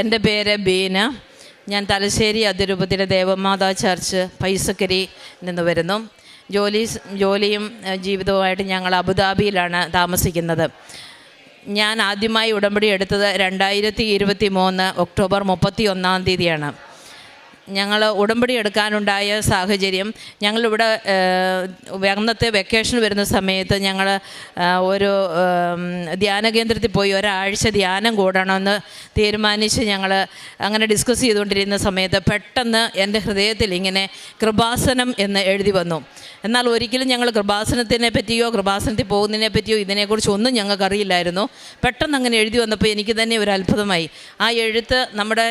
എന്റെ പേര് ബീന. ഞാൻ തലശ്ശേരി അതിരൂപത്തിലെ ദേവമാതാ ചർച്ച് പൈസക്കരി നിന്ന് വരുന്നു. ജോലി ജോലിയും ജീവിതവുമായിട്ട് ഞങ്ങൾ അബുദാബിയിലാണ് താമസിക്കുന്നത്. ഞാൻ ആദ്യമായി ഉടമ്പടി എടുത്തത് രണ്ടായിരത്തി ഇരുപത്തി മൂന്ന് ഒക്ടോബർ മുപ്പത്തി ഒന്നാം തീയതിയാണ്. ഞങ്ങൾ ഉടമ്പടി എടുക്കാനുണ്ടായ സാഹചര്യം ഞങ്ങളിവിടെ വന്നത്തെ വെക്കേഷൻ വരുന്ന സമയത്ത് ഞങ്ങൾ ഒരു ധ്യാന കേന്ദ്രത്തിൽ പോയി ഒരാഴ്ച ധ്യാനം കൂടണമെന്ന് തീരുമാനിച്ച് ഞങ്ങൾ അങ്ങനെ ഡിസ്കസ് ചെയ്തുകൊണ്ടിരുന്ന സമയത്ത് പെട്ടെന്ന് എന്റെ ഹൃദയത്തിൽ ഇങ്ങനെ കൃപാസനം എന്ന് എഴുതി വന്നു. എന്നാൽ ഒരിക്കലും ഞങ്ങൾ കൃപാസനത്തിനെ പറ്റിയോ കൃപാസനത്തിൽ പോകുന്നതിനെ പറ്റിയോ ഇതിനെക്കുറിച്ച് ഒന്നും ഞങ്ങൾക്ക് അറിയില്ലായിരുന്നു. പെട്ടെന്ന് അങ്ങനെ എഴുതി വന്നപ്പോൾ എനിക്ക് തന്നെ ഒരു അത്ഭുതമായി. ആ എഴുത്ത് നമ്മുടെ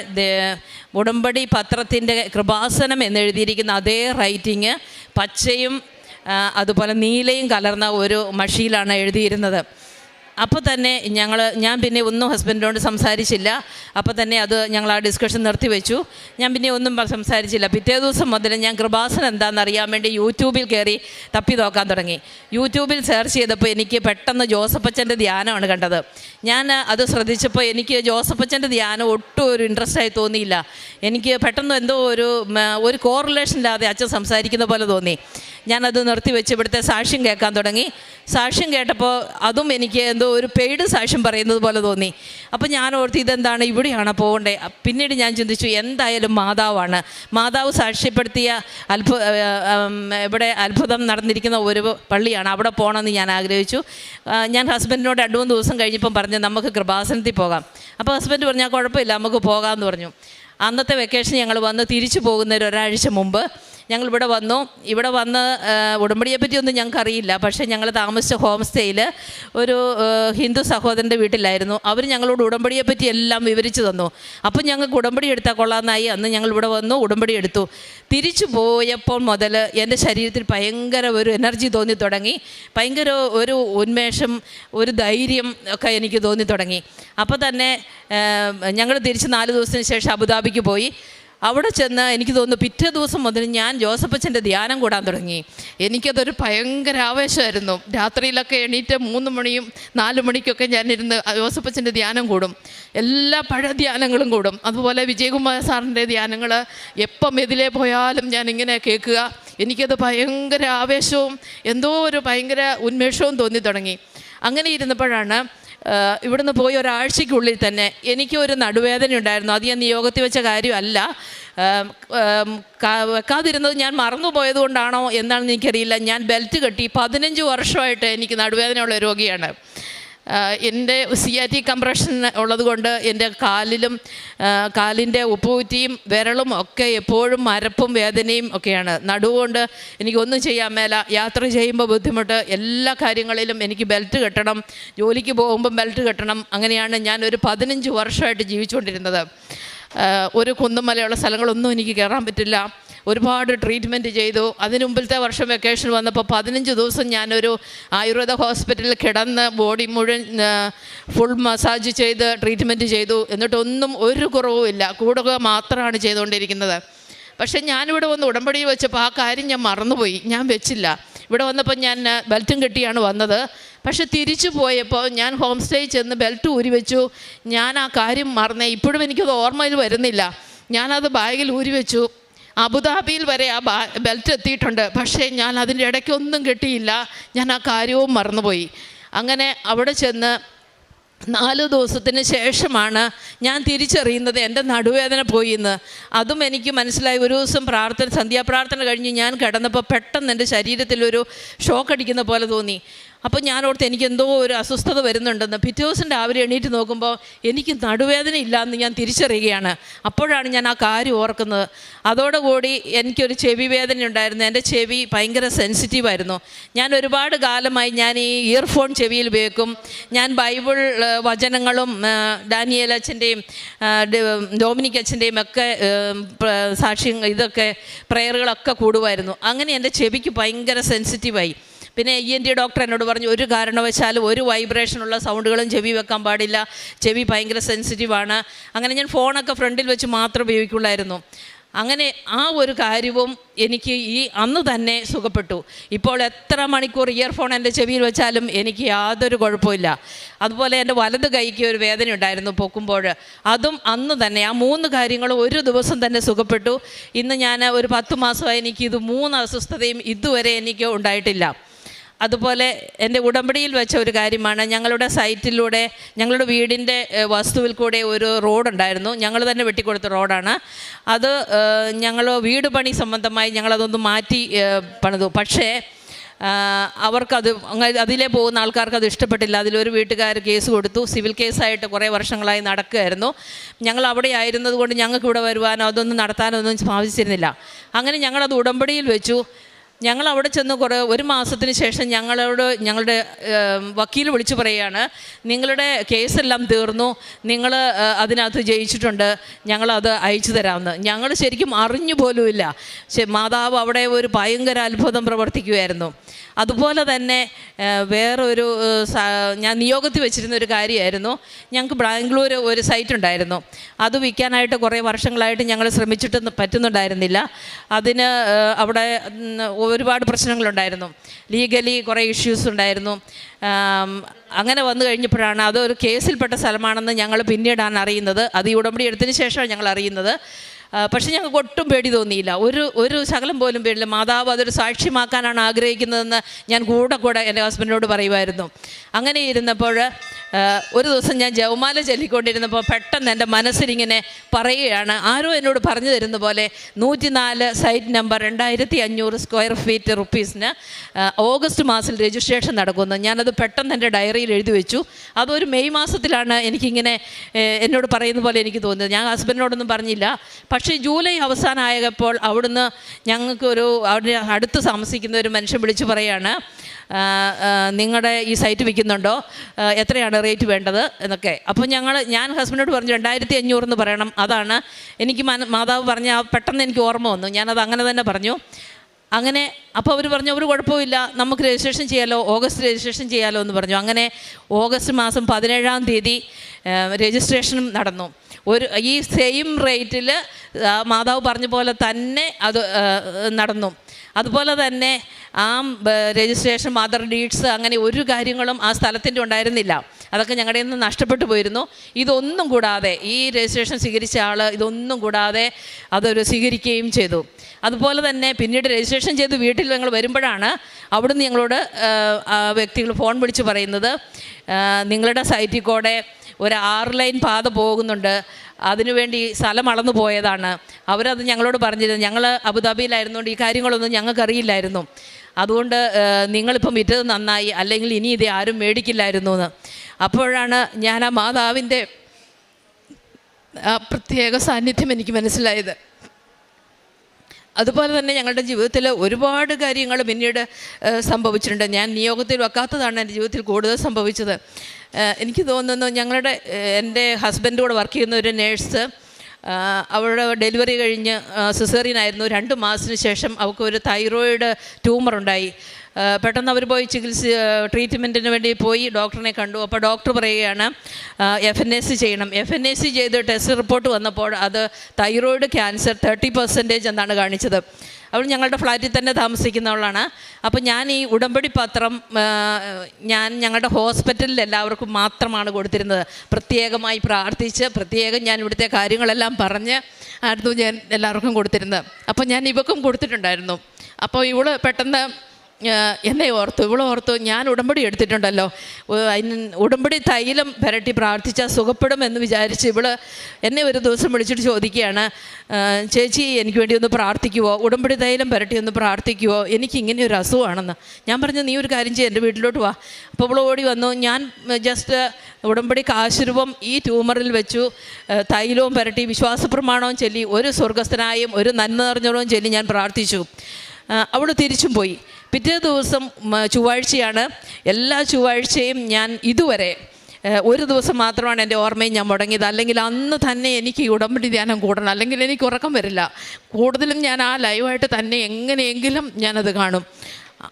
ഉടമ്പടി പത്രത്തിന്റെ കൃപാസനം എന്നെഴുതിയിരിക്കുന്ന അതേ റൈറ്റിങ് പച്ചയും അതുപോലെ നീലയും കലർന്ന ഒരു മഷിയിലാണ് എഴുതിയിരുന്നത്. അപ്പോൾ തന്നെ ഞങ്ങൾ ഞാൻ പിന്നെ ഒന്നും ഹസ്ബൻഡിനോട് സംസാരിച്ചില്ല. അപ്പോൾ തന്നെ അത് ഞങ്ങൾ ആ ഡിസ്കഷൻ നിർത്തിവെച്ചു ഞാൻ പിന്നെ ഒന്നും സംസാരിച്ചില്ല. പിറ്റേ ദിവസം മുതൽ ഞാൻ കൃപാസനം എന്താണെന്ന് അറിയാൻ വേണ്ടി യൂട്യൂബിൽ കയറി തപ്പി നോക്കാൻ തുടങ്ങി. യൂട്യൂബിൽ സെർച്ച് ചെയ്തപ്പോൾ എനിക്ക് പെട്ടെന്ന് ജോസഫച്ചന്റെ ധ്യാനമാണ് കണ്ടത്. ഞാൻ അത് ശ്രദ്ധിച്ചപ്പോൾ എനിക്ക് ജോസഫച്ചന്റെ ധ്യാനം ഒട്ടും ഒരു ഇൻട്രസ്റ്റ് ആയി തോന്നിയില്ല. എനിക്ക് പെട്ടെന്ന് എന്തോ ഒരു ഒരു കോറിലേഷൻ ഇല്ലാതെ അച്ഛൻ സംസാരിക്കുന്ന പോലെ തോന്നി. ഞാനത് നിർത്തി വെച്ച് ഇവിടുത്തെ സാക്ഷ്യം കേൾക്കാൻ തുടങ്ങി. സാക്ഷ്യം കേട്ടപ്പോൾ അതും എനിക്ക് എന്തോ ഒരു പെയ്ഡ് സാക്ഷ്യം പറയുന്നത് പോലെ തോന്നി. അപ്പോൾ ഞാൻ ഓർത്ത് ഇതെന്താണ്? ഇവിടെയാണ് പോകണ്ടേ? പിന്നീട് ഞാൻ ചിന്തിച്ചു എന്തായാലും മാതാവാണ്. മാതാവ് സാക്ഷ്യപ്പെടുത്തിയ അത്ഭു ഇവിടെ അത്ഭുതം നടന്നിരിക്കുന്ന ഒരു പള്ളിയാണ്. അവിടെ പോകണമെന്ന് ഞാൻ ആഗ്രഹിച്ചു. ഞാൻ ഹസ്ബൻഡിനോട് രണ്ടു മൂന്ന് ദിവസം കഴിഞ്ഞപ്പം പറഞ്ഞു നമുക്ക് കൃപാസനത്തിൽ പോകാം. അപ്പോൾ ഹസ്ബൻഡ് പറഞ്ഞാൽ കുഴപ്പമില്ല നമുക്ക് പോകാമെന്ന് പറഞ്ഞു. അന്നത്തെ വെക്കേഷൻ ഞങ്ങൾ വന്ന് തിരിച്ചു പോകുന്നതിന് ഒരാഴ്ച മുമ്പ് ഞങ്ങൾ ഇവിടെ വന്നു. ഇവിടെ വന്ന് ഉടമ്പടിയെ പറ്റിയൊന്നും ഞങ്ങൾക്ക് അറിയില്ല പക്ഷേ ഞങ്ങൾ താമസിച്ച ഹോം സ്റ്റേയിൽ ഒരു ഹിന്ദു സഹോദരന്റെ വീട്ടിലായിരുന്നു. അവർ ഞങ്ങളോട് ഉടമ്പടിയെ പറ്റി എല്ലാം വിവരിച്ചു തന്നു. അപ്പം ഞങ്ങൾക്ക് ഉടമ്പടി എടുത്താൽ കൊള്ളാമെന്നായി അന്ന് ഞങ്ങൾ ഇവിടെ വന്നു ഉടമ്പടി എടുത്തു. തിരിച്ചു പോയപ്പോൾ മുതൽ എന്റെ ശരീരത്തിൽ ഭയങ്കര ഒരു എനർജി തോന്നി തുടങ്ങി. ഭയങ്കര ഒരു ഉന്മേഷം ഒരു ധൈര്യം ഒക്കെ എനിക്ക് തോന്നി തുടങ്ങി. അപ്പോൾ തന്നെ ഞങ്ങൾ തിരിച്ച് നാല് ദിവസത്തിന് ശേഷം അബുദാബിക്ക് പോയി. അവിടെ ചെന്ന് എനിക്ക് തോന്നുന്നു പിറ്റേ ദിവസം മുതൽ ഞാൻ ജോസഫച്ചന്റെ ധ്യാനം കൂടാൻ തുടങ്ങി. എനിക്കതൊരു ഭയങ്കര ആവേശമായിരുന്നു. രാത്രിയിലൊക്കെ എണീറ്റ് മൂന്ന് മണിയും നാല് മണിക്കൊക്കെ ഞാനിരുന്ന് ജോസഫച്ചന്റെ ധ്യാനം കൂടും. എല്ലാ പഴയ ധ്യാനങ്ങളും കൂടും. അതുപോലെ വിജയകുമാർ സാറിന്റെ ധ്യാനങ്ങൾ എപ്പം എതിലേ പോയാലും ഞാനിങ്ങനെ കേൾക്കുക. എനിക്കത് ഭയങ്കര ആവേശവും എന്തോ ഒരു ഭയങ്കര ഉന്മേഷവും തോന്നി തുടങ്ങി. അങ്ങനെ ഇരുന്നപ്പോഴാണ് ഇവിടുന്ന് പോയി ഒരാഴ്ചയ്ക്കുള്ളിൽ തന്നെ എനിക്ക് ഒരു നടുവേദന ഉണ്ടായിരുന്നു. അത് ഞാൻ നിയോഗത്തിൽ വെച്ച കാര്യമല്ല. വെക്കാതിരുന്നത് ഞാൻ മറന്നു പോയത് കൊണ്ടാണോ എന്നാണെന്ന് എനിക്കറിയില്ല. ഞാൻ ബെൽറ്റ് കെട്ടി പതിനഞ്ച് വർഷമായിട്ട് എനിക്ക് നടുവേദനയുള്ള രോഗിയാണ്. എന്റെ സിയാറ്റി കംപ്രഷൻ ഉള്ളതുകൊണ്ട് എന്റെ കാലിലും കാലിന്റെ ഉപ്പൂറ്റിയും വിരളും ഒക്കെ എപ്പോഴും മരപ്പും വേദനയും ഒക്കെയാണ്. നടുവുകൊണ്ട് എനിക്കൊന്നും ചെയ്യാൻ മേല. യാത്ര ചെയ്യുമ്പോൾ ബുദ്ധിമുട്ട്. എല്ലാ കാര്യങ്ങളിലും എനിക്ക് ബെൽറ്റ് കെട്ടണം. ജോലിക്ക് പോകുമ്പം ബെൽറ്റ് കെട്ടണം. അങ്ങനെയാണ് ഞാൻ ഒരു പതിനഞ്ച് വർഷമായിട്ട് ജീവിച്ചുകൊണ്ടിരുന്നത്. ഒരു കുന്നും മലയുള്ള സ്ഥലങ്ങളൊന്നും എനിക്ക് കയറാൻ പറ്റില്ല. ഒരുപാട് ട്രീറ്റ്മെന്റ് ചെയ്തു. അതിന് മുമ്പിലത്തെ വർഷം വെക്കേഷൻ വന്നപ്പോൾ പതിനഞ്ച് ദിവസം ഞാനൊരു ആയുർവേദ ഹോസ്പിറ്റലിൽ കിടന്ന് ബോഡി മുഴുവൻ ഫുൾ മസാജ് ചെയ്ത് ട്രീറ്റ്മെന്റ് ചെയ്തു. എന്നിട്ടൊന്നും ഒരു കുറവുമില്ല കൂടുക മാത്രമാണ് ചെയ്തുകൊണ്ടിരിക്കുന്നത്. പക്ഷേ ഞാനിവിടെ വന്ന് ഉടമ്പടി വെച്ചപ്പോൾ ആ കാര്യം ഞാൻ മറന്നുപോയി. ഞാൻ വെച്ചില്ല. ഇവിടെ വന്നപ്പോൾ ഞാൻ ബെൽറ്റും കെട്ടിയാണ് വന്നത്. പക്ഷെ തിരിച്ചു പോയപ്പോൾ ഞാൻ ഹോം സ്റ്റേ ചെന്ന് ബെൽറ്റ് ഊരി വെച്ചു. ഞാൻ ആ കാര്യം മറന്നേ. ഇപ്പോഴും എനിക്കത് ഓർമ്മയിൽ വരുന്നില്ല. ഞാനത് ബാഗിൽ ഊരി വെച്ചു. അബുദാബിയിൽ വരെ ആ ബെൽറ്റ് എത്തിയിട്ടുണ്ട്. പക്ഷേ ഞാൻ അതിന്റെ ഇടയ്ക്കൊന്നും കിട്ടിയില്ല. ഞാൻ ആ കാര്യവും മറന്നുപോയി. അങ്ങനെ അവിടെ ചെന്ന് നാല് ദിവസത്തിന് ശേഷമാണ് ഞാൻ തിരിച്ചറിയുന്നത് എന്റെ നടുവേദന പോയി എന്ന് അതും എനിക്ക് മനസ്സിലായി. ഒരു ദിവസം പ്രാർത്ഥന സന്ധ്യാപ്രാർത്ഥന കഴിഞ്ഞ് ഞാൻ കിടന്നപ്പോൾ പെട്ടെന്ന് എന്റെ ശരീരത്തിലൊരു ഷോക്ക് അടിക്കുന്ന പോലെ തോന്നി. അപ്പോൾ ഞാൻ ഓർത്ത് എനിക്ക് എന്തോ ഒരു അസ്വസ്ഥത വരുന്നുണ്ടെന്ന് പിറ്റേ ദിവസം രാവിലെ എണീറ്റ് നോക്കുമ്പോൾ എനിക്ക് നടുവേദന ഇല്ലയെന്ന് ഞാൻ തിരിച്ചറിയുകയാണ്. അപ്പോഴാണ് ഞാൻ ആ കാര്യം ഓർക്കുന്നത്. അതോടുകൂടി എനിക്കൊരു ചെവി വേദന ഉണ്ടായിരുന്നു. എന്റെ ചെവി ഭയങ്കര സെൻസിറ്റീവായിരുന്നു ഞാൻ ഒരുപാട് കാലമായി ഞാൻ ഈ ഇയർഫോൺ ചെവിയിൽ ഉപയോഗിക്കും. ഞാൻ ബൈബിൾ വചനങ്ങളും ഡാനിയൽ അച്ഛന്റെയും ഡോമിനിക് അച്ഛന്റെയും ഒക്കെ സാക്ഷ്യം ഇതൊക്കെ പ്രെയറുകളൊക്കെ കൂടുമായിരുന്നു. അങ്ങനെ എന്റെ ചെവിക്ക് ഭയങ്കര സെൻസിറ്റീവായി പിന്നെ ഇ എൻ ടി ഡോക്ടർ എന്നോട് പറഞ്ഞു ഒരു കാരണവശാലും ഒരു വൈബ്രേഷനുള്ള സൗണ്ടുകളും ചെവി വെക്കാൻ പാടില്ല. ചെവി ഭയങ്കര സെൻസിറ്റീവാണ് അങ്ങനെ ഞാൻ ഫോണൊക്കെ ഫ്രണ്ടിൽ വെച്ച് മാത്രം ഉപയോഗിക്കുള്ളായിരുന്നു. അങ്ങനെ ആ ഒരു കാര്യവും എനിക്ക് ഈ അന്ന് തന്നെ സുഖപ്പെട്ടു. ഇപ്പോൾ എത്ര മണിക്കൂർ ഇയർഫോൺ എന്റെ ചെവിയിൽ വെച്ചാലും എനിക്ക് യാതൊരു കുഴപ്പമില്ല അതുപോലെ എന്റെ വലത് കൈക്ക് ഒരു വേദന ഉണ്ടായിരുന്നു പൊക്കുമ്പോൾ. അതും അന്ന് തന്നെ ആ മൂന്ന് കാര്യങ്ങളും ഒരു ദിവസം തന്നെ സുഖപ്പെട്ടു. ഇന്ന് ഞാൻ ഒരു പത്ത് മാസമായി എനിക്ക് ഇത് മൂന്ന് അസ്വസ്ഥതയും ഇതുവരെ എനിക്ക് ഉണ്ടായിട്ടില്ല. അതുപോലെ എന്റെ ഉടമ്പടിയിൽ വെച്ച ഒരു കാര്യമാണ്. ഞങ്ങളുടെ സൈറ്റിലൂടെ ഞങ്ങളുടെ വീടിന്റെ വസ്തുവിൽ കൂടെ ഒരു റോഡുണ്ടായിരുന്നു. ഞങ്ങൾ തന്നെ വെട്ടിക്കൊടുത്ത റോഡാണ്. അത് ഞങ്ങൾ വീട് പണി സംബന്ധമായി ഞങ്ങളതൊന്ന് മാറ്റി പണിതു. പക്ഷേ അവർക്കത് അതിലേ പോകുന്ന ആൾക്കാർക്ക് അത് ഇഷ്ടപ്പെട്ടില്ല. അതിലൊരു വീട്ടുകാർ കേസ് കൊടുത്തു. സിവിൽ കേസായിട്ട് കുറേ വർഷങ്ങളായി നടക്കുകയായിരുന്നു. ഞങ്ങൾ അവിടെ ആയിരുന്നതുകൊണ്ട് ഞങ്ങൾക്ക് ഇവിടെ വരുവാനോ അതൊന്നും നടത്താനോ ഒന്നും സാധിച്ചിരുന്നില്ല. അങ്ങനെ ഞങ്ങളത് ഉടമ്പടിയിൽ വെച്ചു. ഞങ്ങൾ അവിടെ ചെന്ന് കുറേ ഒരു മാസത്തിന് ശേഷം ഞങ്ങളോട് ഞങ്ങളുടെ വക്കീൽ വിളിച്ചു പറയുകയാണ് നിങ്ങളുടെ കേസെല്ലാം തീർന്നു നിങ്ങൾ അതിനകത്ത് ജയിച്ചിട്ടുണ്ട് ഞങ്ങളത് അയച്ചു തരാമെന്ന്. ഞങ്ങൾ ശരിക്കും അറിഞ്ഞു പോലുമില്ല. മാതാവ് അവിടെ ഒരു ഭയങ്കര അത്ഭുതം പ്രവർത്തിക്കുമായിരുന്നു അതുപോലെ തന്നെ വേറൊരു ഞാൻ നിയോഗത്തിൽ വെച്ചിരുന്ന ഒരു കാര്യമായിരുന്നു. ഞങ്ങൾക്ക് ബാംഗ്ലൂർ ഒരു സൈറ്റ് ഉണ്ടായിരുന്നു. അത് വിൽക്കാനായിട്ട് കുറേ വർഷങ്ങളായിട്ട് ഞങ്ങൾ ശ്രമിച്ചിട്ട് പറ്റുന്നുണ്ടായിരുന്നില്ല. അതിന് അവിടെ ഒരുപാട് പ്രശ്നങ്ങളുണ്ടായിരുന്നു. ലീഗലി കുറേ ഇഷ്യൂസ് ഉണ്ടായിരുന്നു. അങ്ങനെ വന്നു കഴിഞ്ഞപ്പോഴാണ് അതൊരു കേസിൽപ്പെട്ട സ്ഥലമാണെന്ന് ഞങ്ങൾ പിന്നീടാണ് അറിയുന്നത്. അത് ഈ ഉടമ്പടി എടുത്തതിന് ശേഷമാണ് ഞങ്ങൾ അറിയുന്നത്. പക്ഷേ ഞങ്ങൾക്ക് ഒട്ടും പേടി തോന്നിയില്ല. ഒരു ഒരു ശകലം പോലും പേടില്ല മാതാവ് അതൊരു സാക്ഷ്യമാക്കാനാണ് ആഗ്രഹിക്കുന്നതെന്ന് ഞാൻ കൂടെ കൂടെ എന്റെ ഹസ്ബൻഡിനോട് പറയുമായിരുന്നു. അങ്ങനെ ഇരുന്നപ്പോൾ ഒരു ദിവസം ഞാൻ ജവമാല ചൊല്ലിക്കൊണ്ടിരുന്നപ്പോൾ പെട്ടെന്ന് എന്റെ മനസ്സിലിങ്ങനെ പറയുകയാണ്. ആരോ എന്നോട് പറഞ്ഞു തരുന്ന പോലെ നൂറ്റിനാല് സൈറ്റ് നമ്പർ രണ്ടായിരത്തി അഞ്ഞൂറ് സ്ക്വയർ ഫീറ്റ് റുപ്പീസിന് ഓഗസ്റ്റ് മാസത്തിൽ രജിസ്ട്രേഷൻ നടക്കുന്നു. ഞാനത് പെട്ടെന്ന് എന്റെ ഡയറിയിൽ എഴുതി വെച്ചു. അതൊരു മെയ് മാസത്തിലാണ് എനിക്കിങ്ങനെ എന്നോട് പറയുന്ന പോലെ എനിക്ക് തോന്നിയത്. ഞാൻ ഹസ്ബൻഡിനോടൊന്നും പറഞ്ഞില്ല. പക്ഷേ ജൂലൈ അവസാനമായപ്പോൾ അവിടുന്ന് ഞങ്ങൾക്കൊരു അവിടെ അടുത്ത് താമസിക്കുന്ന ഒരു മനുഷ്യൻ വിളിച്ച് പറയാണ് നിങ്ങളുടെ ഈ സൈറ്റ് വിൽക്കുന്നുണ്ടോ? എത്രയാണ് റേറ്റ് വേണ്ടത്? എന്നൊക്കെ. അപ്പോൾ ഞങ്ങൾ ഞാൻ ഹസ്ബൻഡോട് പറഞ്ഞു രണ്ടായിരത്തി അഞ്ഞൂറ് എന്ന് പറയണം. അതാണ് എനിക്ക് മാതാവ് പറഞ്ഞ പെട്ടെന്ന് എനിക്ക് ഓർമ്മ വന്നു. ഞാനത് അങ്ങനെ തന്നെ പറഞ്ഞു. അങ്ങനെ അപ്പോൾ അവർ പറഞ്ഞു ഒരു കുഴപ്പമില്ല നമുക്ക് രജിസ്ട്രേഷൻ ചെയ്യാലോ ഓഗസ്റ്റ് രജിസ്ട്രേഷൻ ചെയ്യാലോ എന്ന് പറഞ്ഞു. അങ്ങനെ ഓഗസ്റ്റ് മാസം പതിനേഴാം തീയതി രജിസ്ട്രേഷനും നടന്നു. ഒരു ഈ സെയിം റേറ്റിൽ മാതാവ് പറഞ്ഞ പോലെ തന്നെ അത് നടന്നു. അതുപോലെ തന്നെ ആ രജിസ്ട്രേഷൻ മദർ ഡീഡ്സ് അങ്ങനെ ഒരു കാര്യങ്ങളും ആ സ്ഥലത്തിന്റെ ഉണ്ടായിരുന്നില്ല. അതൊക്കെ ഞങ്ങളുടെ നിന്ന് നഷ്ടപ്പെട്ടു പോയിരുന്നു. ഇതൊന്നും കൂടാതെ ഈ രജിസ്ട്രേഷൻ സ്വീകരിച്ച ആൾ ഇതൊന്നും കൂടാതെ അതൊരു സ്വീകരിക്കുകയും ചെയ്തു. അതുപോലെ തന്നെ പിന്നീട് രജിസ്ട്രേഷൻ ചെയ്ത് വീട്ടിൽ ഞങ്ങൾ വരുമ്പോഴാണ് അവിടുന്ന് ഞങ്ങളോട് വ്യക്തികൾ ഫോൺ വിളിച്ച് പറയുന്നത് നിങ്ങളുടെ സൈറ്റിൽ കൂടെ ഒരു ആറ് ലൈൻ പാത പോകുന്നുണ്ട്. അതിനുവേണ്ടി സ്ഥലം അളന്നു പോയതാണ്. അവരത് ഞങ്ങളോട് പറഞ്ഞിരുന്നു. ഞങ്ങൾ അബുദാബിയിലായിരുന്നുകൊണ്ട് ഈ കാര്യങ്ങളൊന്നും ഞങ്ങൾക്കറിയില്ലായിരുന്നു. അതുകൊണ്ട് നിങ്ങളിപ്പം വിറ്റത് നന്നായി അല്ലെങ്കിൽ ഇനി ഇത് ആരും മേടിക്കില്ലായിരുന്നു എന്ന് അപ്പോഴാണ് ഞാൻ ആ മാതാവിന്റെ ആ പ്രത്യേക സാന്നിധ്യം എനിക്ക് മനസ്സിലായത്. അതുപോലെ തന്നെ ഞങ്ങളുടെ ജീവിതത്തിൽ ഒരുപാട് കാര്യങ്ങൾ പിന്നീട് സംഭവിച്ചിട്ടുണ്ട്. ഞാൻ നിയോഗത്തിൽ വെക്കാത്തതാണ് എന്റെ ജീവിതത്തിൽ കൂടുതൽ സംഭവിച്ചത്. എനിക്ക് തോന്നുന്നു ഞങ്ങളുടെ എന്റെ ഹസ്ബൻഡ് കൂടെ വർക്ക് ചെയ്യുന്ന ഒരു നേഴ്സ് അവളുടെ ഡെലിവറി കഴിഞ്ഞ് സിസേറിയനായിരുന്നു രണ്ട് മാസത്തിന് ശേഷം അവൾക്ക് ഒരു തൈറോയിഡ് ട്യൂമർ ഉണ്ടായി. പെട്ടെന്ന് അവർ പോയി ചികിത്സ ട്രീറ്റ്മെന്റിന് വേണ്ടി പോയി ഡോക്ടറിനെ കണ്ടു. അപ്പോൾ ഡോക്ടർ പറയുകയാണ് എഫ് എൻ എസ് സി ചെയ്യണം. എഫ് എൻ എസ് സി ചെയ്ത് ടെസ്റ്റ് റിപ്പോർട്ട് വന്നപ്പോൾ അത് തൈറോയിഡ് ക്യാൻസർ തേർട്ടി പെർസെന്റേജ് എന്നാണ് കാണിച്ചത്. അവൾ ഞങ്ങളുടെ ഫ്ലാറ്റിൽ തന്നെ താമസിക്കുന്നവളാണ്. അപ്പോൾ ഞാൻ ഈ ഉടമ്പടി പത്രം ഞാൻ ഞങ്ങളുടെ ഹോസ്പിറ്റലിൽ എല്ലാവർക്കും മാത്രമാണ് കൊടുത്തിരുന്നത്. പ്രത്യേകമായി പ്രാർത്ഥിച്ച് പ്രത്യേകം ഞാൻ ഇവിടുത്തെ കാര്യങ്ങളെല്ലാം പറഞ്ഞ് ആയിരുന്നു ഞാൻ എല്ലാവർക്കും കൊടുത്തിരുന്നത്. അപ്പോൾ ഞാൻ ഇവക്കും കൊടുത്തിട്ടുണ്ടായിരുന്നു. അപ്പോൾ ഇവൾ പെട്ടെന്ന് എന്നെ ഓർത്തു ഇവളോർത്തു ഞാൻ ഉടമ്പടി എടുത്തിട്ടുണ്ടല്ലോ. അതിന് ഉടമ്പടി തൈലം പുരട്ടി പ്രാർത്ഥിച്ചാൽ സുഖപ്പെടും എന്ന് വിചാരിച്ച് ഇവൾ എന്നെ ഒരു ദിവസം വിളിച്ചിട്ട് ചോദിക്കുകയാണ് ചേച്ചി എനിക്ക് വേണ്ടി ഒന്ന് പ്രാർത്ഥിക്കുവോ? ഉടമ്പടി തൈലം പുരട്ടി ഒന്ന് പ്രാർത്ഥിക്കുവോ? എനിക്ക് ഇങ്ങനെ ഒരു അസുഖമാണെന്ന്. ഞാൻ പറഞ്ഞു നീ ഒരു കാര്യം ചെയ്യ എന്റെ വീട്ടിലോട്ട് വാ. അപ്പോൾ ഇവൾ ഓടി വന്നു. ഞാൻ ജസ്റ്റ് ഉടമ്പടി കാശുരൂപം ഈ ട്യൂമറിൽ വെച്ചു തൈലവും പുരട്ടി വിശ്വാസ പ്രമാണവും ചൊല്ലി ഒരു സ്വർഗസ്ഥനായും ഒരു നന്മ നിറഞ്ഞവളും ചൊല്ലി ഞാൻ പ്രാർത്ഥിച്ചു. അവൾ തിരിച്ചും പോയി. പിറ്റേ ദിവസം ചൊവ്വാഴ്ചയാണ്. എല്ലാ ചൊവ്വാഴ്ചയും ഞാൻ ഇതുവരെ ഒരു ദിവസം മാത്രമാണ് എന്റെ ഓർമ്മയും ഞാൻ മുടങ്ങിയത്. അല്ലെങ്കിൽ അന്ന് തന്നെ എനിക്ക് ഉടമ്പടി ധ്യാനം കൂടണം. അല്ലെങ്കിൽ എനിക്ക് ഉറക്കം വരില്ല. കൂടുതലും ഞാൻ ആ ലൈവായിട്ട് തന്നെ എങ്ങനെയെങ്കിലും ഞാനത് കാണും.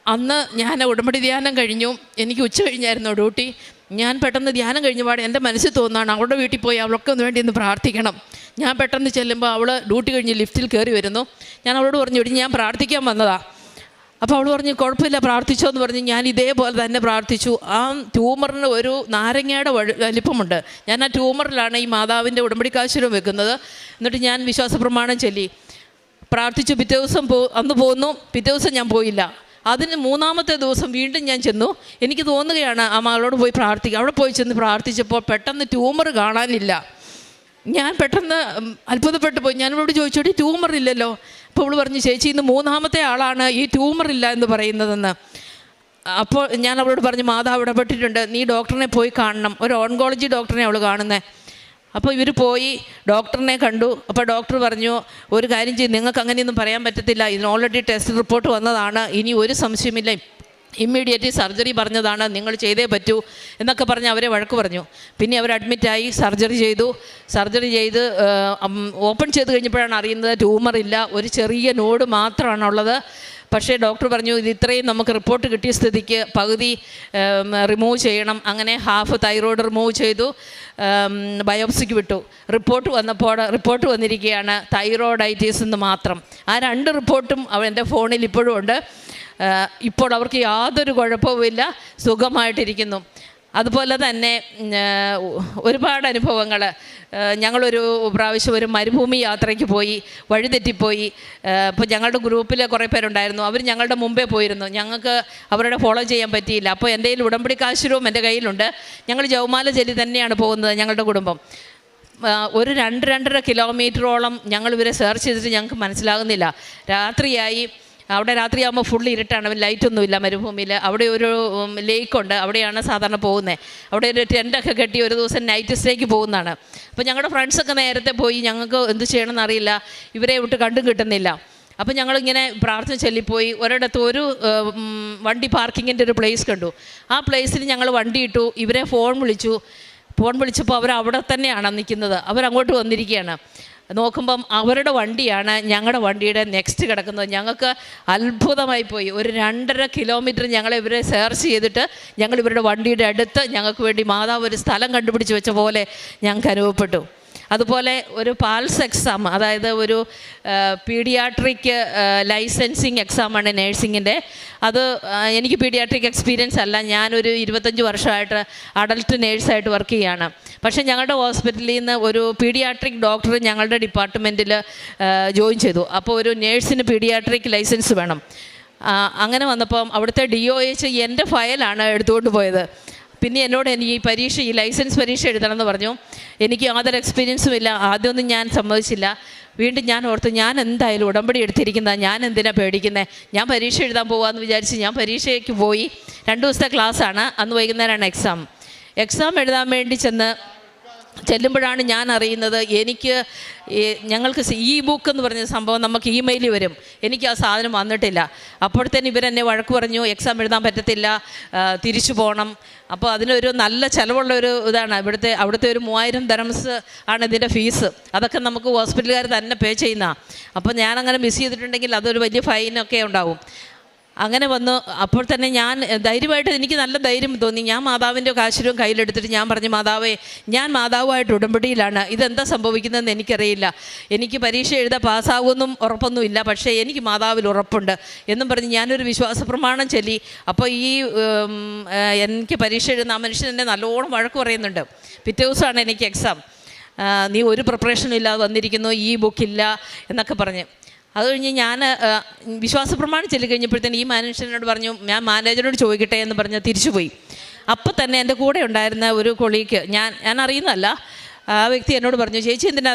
അന്ന് ഞാൻ ഉടമ്പടി ധ്യാനം കഴിഞ്ഞു. എനിക്ക് ഉച്ച കഴിഞ്ഞായിരുന്നു ഡ്യൂട്ടി. ഞാൻ പെട്ടെന്ന് ധ്യാനം കഴിഞ്ഞ പാടെ എന്റെ മനസ്സിൽ തോന്നാണ് അവളുടെ വീട്ടിൽ പോയി അവൾക്ക് ഒന്ന് വേണ്ടി ഒന്ന് പ്രാർത്ഥിക്കണം. ഞാൻ പെട്ടെന്ന് ചെല്ലുമ്പോൾ അവൾ ഡ്യൂട്ടി കഴിഞ്ഞ് ലിഫ്റ്റിൽ കയറി വരുന്നു. ഞാൻ അവളോട് പറഞ്ഞു ഞാൻ പ്രാർത്ഥിക്കാൻ വന്നതാ. അപ്പോൾ അവൾ പറഞ്ഞു കുഴപ്പമില്ല പ്രാർത്ഥിച്ചോ എന്ന് പറഞ്ഞ്. ഞാൻ ഇതേപോലെ തന്നെ പ്രാർത്ഥിച്ചു. ആ ട്യൂമറിന് ഒരു നാരങ്ങയുടെ വലിപ്പമുണ്ട്. ഞാൻ ആ ട്യൂമറിലാണ് ഈ മാതാവിന്റെ ഉടമ്പടിക്കാശുരം വെക്കുന്നത്. എന്നിട്ട് ഞാൻ വിശ്വാസ പ്രമാണം ചൊല്ലി. പ്രാർത്ഥിച്ചു പിറ്റേ ദിവസം പോ അന്ന് പോന്നു. പിറ്റേ ദിവസം ഞാൻ പോയില്ല. അതിന് മൂന്നാമത്തെ ദിവസം വീണ്ടും ഞാൻ ചെന്നു. എനിക്ക് തോന്നുകയാണ് ആ മകളോട് പോയി പ്രാർത്ഥിക്കുക അവിടെ പോയി ചെന്ന് പ്രാർത്ഥിച്ചപ്പോൾ പെട്ടെന്ന് ട്യൂമർ കാണാനില്ല. ഞാൻ പെട്ടെന്ന് അത്ഭുതപ്പെട്ടു പോയി. ഞാനിവിടെ ചോദിച്ചോടി ട്യൂമർ ഇല്ലല്ലോ അപ്പോൾ അവൾ പറഞ്ഞു ചേച്ചി ഇന്ന് മൂന്നാമത്തെ ആളാണ്. ഈ ട്യൂമർ ഇല്ല എന്ന് പറയുന്നതെന്ന്. അപ്പോൾ ഞാൻ അവളോട് പറഞ്ഞു മാതാവ് ഇടപെട്ടിട്ടുണ്ട്. നീ ഡോക്ടറിനെ പോയി കാണണം. ഒരു ഓൺകോളജി ഡോക്ടറിനെ അവൾ കാണുന്നത് അപ്പോൾ ഇവർ പോയി ഡോക്ടറിനെ കണ്ടു. അപ്പോൾ ഡോക്ടർ പറഞ്ഞു ഒരു കാര്യം ചെയ്യും. നിങ്ങൾക്ക് അങ്ങനെയൊന്നും പറയാൻ പറ്റത്തില്ല. ഇതിന് ഓൾറെഡി ടെസ്റ്റ് റിപ്പോർട്ട് വന്നതാണ്. ഇനി ഒരു സംശയമില്ല ഇമ്മീഡിയറ്റ് സർജറി പറഞ്ഞതാണ് നിങ്ങൾ ചെയ്തേ പറ്റൂ എന്നൊക്കെ പറഞ്ഞ് അവരെ വഴക്ക് പറഞ്ഞു. പിന്നെ അവർ അഡ്മിറ്റായി സർജറി ചെയ്തു. സർജറി ചെയ്ത് ഓപ്പൺ ചെയ്ത് കഴിഞ്ഞപ്പോഴാണ് അറിയുന്നത് ട്യൂമർ ഇല്ല. ഒരു ചെറിയ നോഡ് മാത്രമാണുള്ളത്. പക്ഷേ ഡോക്ടർ പറഞ്ഞു ഇത് ഇത്രയും നമുക്ക് റിപ്പോർട്ട് കിട്ടിയ സ്ഥിതിക്ക് പകുതി റിമൂവ് ചെയ്യണം. അങ്ങനെ ഹാഫ് തൈറോയ്ഡ് റിമൂവ് ചെയ്തു. ബയോപ്സിക്ക് വിട്ടു. റിപ്പോർട്ട് വന്നപ്പോൾ റിപ്പോർട്ട് വന്നിരിക്കുകയാണ് തൈറോയിഡൈറ്റീസ് എന്ന് മാത്രം. ആ രണ്ട് റിപ്പോർട്ടും എന്റെ ഫോണിൽ ഇപ്പോഴും ഉണ്ട്. ഇപ്പോൾ അവർക്ക് യാതൊരു കുഴപ്പവുമില്ല സുഖമായിട്ടിരിക്കുന്നു. അതുപോലെ തന്നെ ഒരുപാട് അനുഭവങ്ങൾ. ഞങ്ങളൊരു പ്രാവശ്യം ഒരു മരുഭൂമി യാത്രയ്ക്ക് പോയി വഴിതെറ്റിപ്പോയി. ഇപ്പോൾ ഞങ്ങളുടെ ഗ്രൂപ്പിൽ കുറേ പേരുണ്ടായിരുന്നു. അവർ ഞങ്ങളുടെ മുമ്പേ പോയിരുന്നു. ഞങ്ങൾക്ക് അവരുടെ ഫോളോ ചെയ്യാൻ പറ്റിയില്ല. അപ്പോൾ എന്റെ കയ്യിൽ ഉടമ്പടി കാശുരവും എന്റെ കയ്യിലുണ്ട്. ഞങ്ങൾ ജൗമാല ചെല്ലി തന്നെയാണ് പോകുന്നത് ഞങ്ങളുടെ കുടുംബം. ഒരു രണ്ട് രണ്ടര കിലോമീറ്ററോളം ഞങ്ങൾ ഇവരെ സെർച്ച് ചെയ്തിട്ട് ഞങ്ങൾക്ക് മനസ്സിലാകുന്നില്ല. രാത്രിയായി അവിടെ രാത്രിയാകുമ്പോൾ ഫുൾ ഇരുട്ടാണ്. ലൈറ്റൊന്നുമില്ല മരുഭൂമിയിൽ അവിടെ ഒരു ലേക്കുണ്ട് അവിടെയാണ് സാധാരണ പോകുന്നത് അവിടെ ഒരു ടെന്റൊക്കെ കെട്ടി ഒരു ദിവസം നൈറ്റ് സ്റ്റേക്ക് പോകുന്നതാണ്. അപ്പോൾ ഞങ്ങളുടെ ഫ്രണ്ട്സൊക്കെ നേരത്തെ പോയി. ഞങ്ങൾക്ക് എന്ത് ചെയ്യണമെന്ന് അറിയില്ല. ഇവരെ വിട്ട് കണ്ടും കിട്ടുന്നില്ല. അപ്പോൾ ഞങ്ങളിങ്ങനെ പ്രാർത്ഥന ചൊല്ലിപ്പോയി. ഒരിടത്ത് ഒരു വണ്ടി പാർക്കിങ്ങിന്റെ ഒരു പ്ലേസ് കണ്ടു. ആ പ്ലേസിൽ ഞങ്ങൾ വണ്ടി ഇട്ടു. ഇവരെ ഫോൺ വിളിച്ചു. ഫോൺ വിളിച്ചപ്പോൾ അവർ അവിടെ തന്നെയാണ് നിൽക്കുന്നത് അവരങ്ങോട്ട് വന്നിരിക്കുകയാണ് നോക്കുമ്പം അവരുടെ വണ്ടിയാണ് ഞങ്ങളുടെ വണ്ടിയുടെ നെക്സ്റ്റ് കിടക്കുന്നത്. ഞങ്ങൾക്ക് അത്ഭുതമായി പോയി ഒരു രണ്ടര കിലോമീറ്റർ ഞങ്ങൾ ഇവരെ സെർച്ച് ചെയ്തിട്ട് ഞങ്ങൾ ഇവരുടെ വണ്ടിയുടെ അടുത്ത് ഞങ്ങൾക്ക് വേണ്ടി മാതാവ് ഒരു സ്ഥലം കണ്ടുപിടിച്ച് വെച്ച പോലെ ഞങ്ങൾക്ക് അനുഭവപ്പെട്ടു. അതുപോലെ ഒരു പാൽസ് എക്സാം അതായത് ഒരു പീഡിയാട്രിക് ലൈസൻസിങ് എക്സാമാണ് നേഴ്സിങ്ങിന്റെ അത് എനിക്ക് പീഡിയാട്രിക് എക്സ്പീരിയൻസ് അല്ല. ഞാനൊരു ഇരുപത്തഞ്ച് വർഷമായിട്ട് അഡൽട്ട് നേഴ്സായിട്ട് വർക്ക് ചെയ്യുകയാണ് പക്ഷെ ഞങ്ങളുടെ ഹോസ്പിറ്റലിൽ നിന്ന് ഒരു പീഡിയാട്രിക് ഡോക്ടർ ഞങ്ങളുടെ ഡിപ്പാർട്ട്മെന്റിൽ ജോയിൻ ചെയ്തു. അപ്പോൾ ഒരു നേഴ്സിന് പീഡിയാട്രിക് ലൈസൻസ് വേണം. അങ്ങനെ വന്നപ്പം അവിടുത്തെ ഡി ഒ എച്ച് എന്റെ ഫയലാണ് എടുത്തുകൊണ്ട് പോയത്. പിന്നെ എന്നോട് എനിക്ക് ഈ പരീക്ഷ ഈ ലൈസൻസ് പരീക്ഷ എഴുതണമെന്ന് പറഞ്ഞു. എനിക്ക് യാതൊരു എക്സ്പീരിയൻസും ഇല്ല. ആദ്യമൊന്നും ഞാൻ സമ്മതിച്ചില്ല. വീണ്ടും ഞാൻ ഓർത്ത് ഞാൻ എന്തായാലും ഉടമ്പടി എടുത്തിരിക്കുന്ന ഞാൻ എന്തിനാണ് പേടിക്കുന്നത് ഞാൻ പരീക്ഷ എഴുതാൻ പോകാമെന്ന് വിചാരിച്ച് ഞാൻ പരീക്ഷയ്ക്ക് പോയി. രണ്ട് ദിവസത്തെ ക്ലാസ്സാണ് അന്ന് വൈകുന്നേരമാണ് എക്സാം എക്സാം എഴുതാൻ വേണ്ടി ചെന്ന് ചെല്ലുമ്പോഴാണ് ഞാൻ അറിയുന്നത് എനിക്ക് ഞങ്ങൾക്ക് ഇ ബുക്ക് എന്ന് പറഞ്ഞ സംഭവം നമുക്ക് ഇമെയിൽ വരും. എനിക്ക് ആ സാധനം വന്നിട്ടില്ല. അപ്പോഴത്തേന് ഇവരെന്നെ വഴക്ക് പറഞ്ഞു എക്സാം എഴുതാൻ പറ്റത്തില്ല തിരിച്ചു പോകണം അപ്പോൾ അതിനൊരു നല്ല ചിലവുള്ള ഒരു ഇതാണ്. ഇവിടുത്തെ അവിടുത്തെ ഒരു മൂവായിരം ദരംസ് ആണ് ഇതിന്റെ ഫീസ് അതൊക്കെ നമുക്ക് ഹോസ്പിറ്റലുകാർ തന്നെ പേ ചെയ്യുന്ന. അപ്പോൾ ഞാനങ്ങനെ മിസ് ചെയ്തിട്ടുണ്ടെങ്കിൽ അതൊരു വലിയ ഫൈനൊക്കെ ഉണ്ടാവും. അങ്ങനെ വന്നു. അപ്പോൾ തന്നെ ഞാൻ ധൈര്യമായിട്ട് എനിക്ക് നല്ല ധൈര്യം തോന്നി. ഞാൻ മാതാവിന്റെ കാശുരവും കയ്യിലെടുത്തിട്ട് ഞാൻ പറഞ്ഞു മാതാവേ ഞാൻ മാതാവുമായിട്ട് ഉടമ്പടിയിലാണ്. ഇതെന്താ സംഭവിക്കുന്നതെന്ന് എനിക്കറിയില്ല. എനിക്ക് പരീക്ഷ എഴുതാൻ പാസ്സാകുമെന്നും ഉറപ്പൊന്നുമില്ല. പക്ഷേ എനിക്ക് മാതാവിൽ ഉറപ്പുണ്ട്. എന്നും പറഞ്ഞ് ഞാനൊരു വിശ്വാസ പ്രമാണം ചൊല്ലി. അപ്പോൾ ഈ എനിക്ക് പരീക്ഷ എഴുതുന്ന ആ മനുഷ്യൻ എന്നെ നല്ലോണം വഴക്ക് പറയുന്നുണ്ട്. പിറ്റേ ദിവസമാണ് എനിക്ക് എക്സാം നീ ഒരു പ്രിപ്പറേഷനും ഇല്ലാതെ വന്നിരിക്കുന്നു. ഈ ബുക്കില്ല എന്നൊക്കെ പറഞ്ഞ്. അത് കഴിഞ്ഞ് ഞാൻ വിശ്വാസ പ്രമാണം ചെല്ലി കഴിഞ്ഞപ്പോഴത്തേന് ഈ മനുഷ്യനോട് പറഞ്ഞു ഞാൻ മാനേജറിനോട് ചോദിക്കട്ടെ എന്ന് പറഞ്ഞ് തിരിച്ചുപോയി. അപ്പോൾ തന്നെ എന്റെ കൂടെ ഉണ്ടായിരുന്ന ഒരു കൊളീക്ക് ഞാൻ ഞാൻ അറിയുന്നതല്ല ആ വ്യക്തി എന്നോട് പറഞ്ഞു ചേച്ചി എന്തിനാ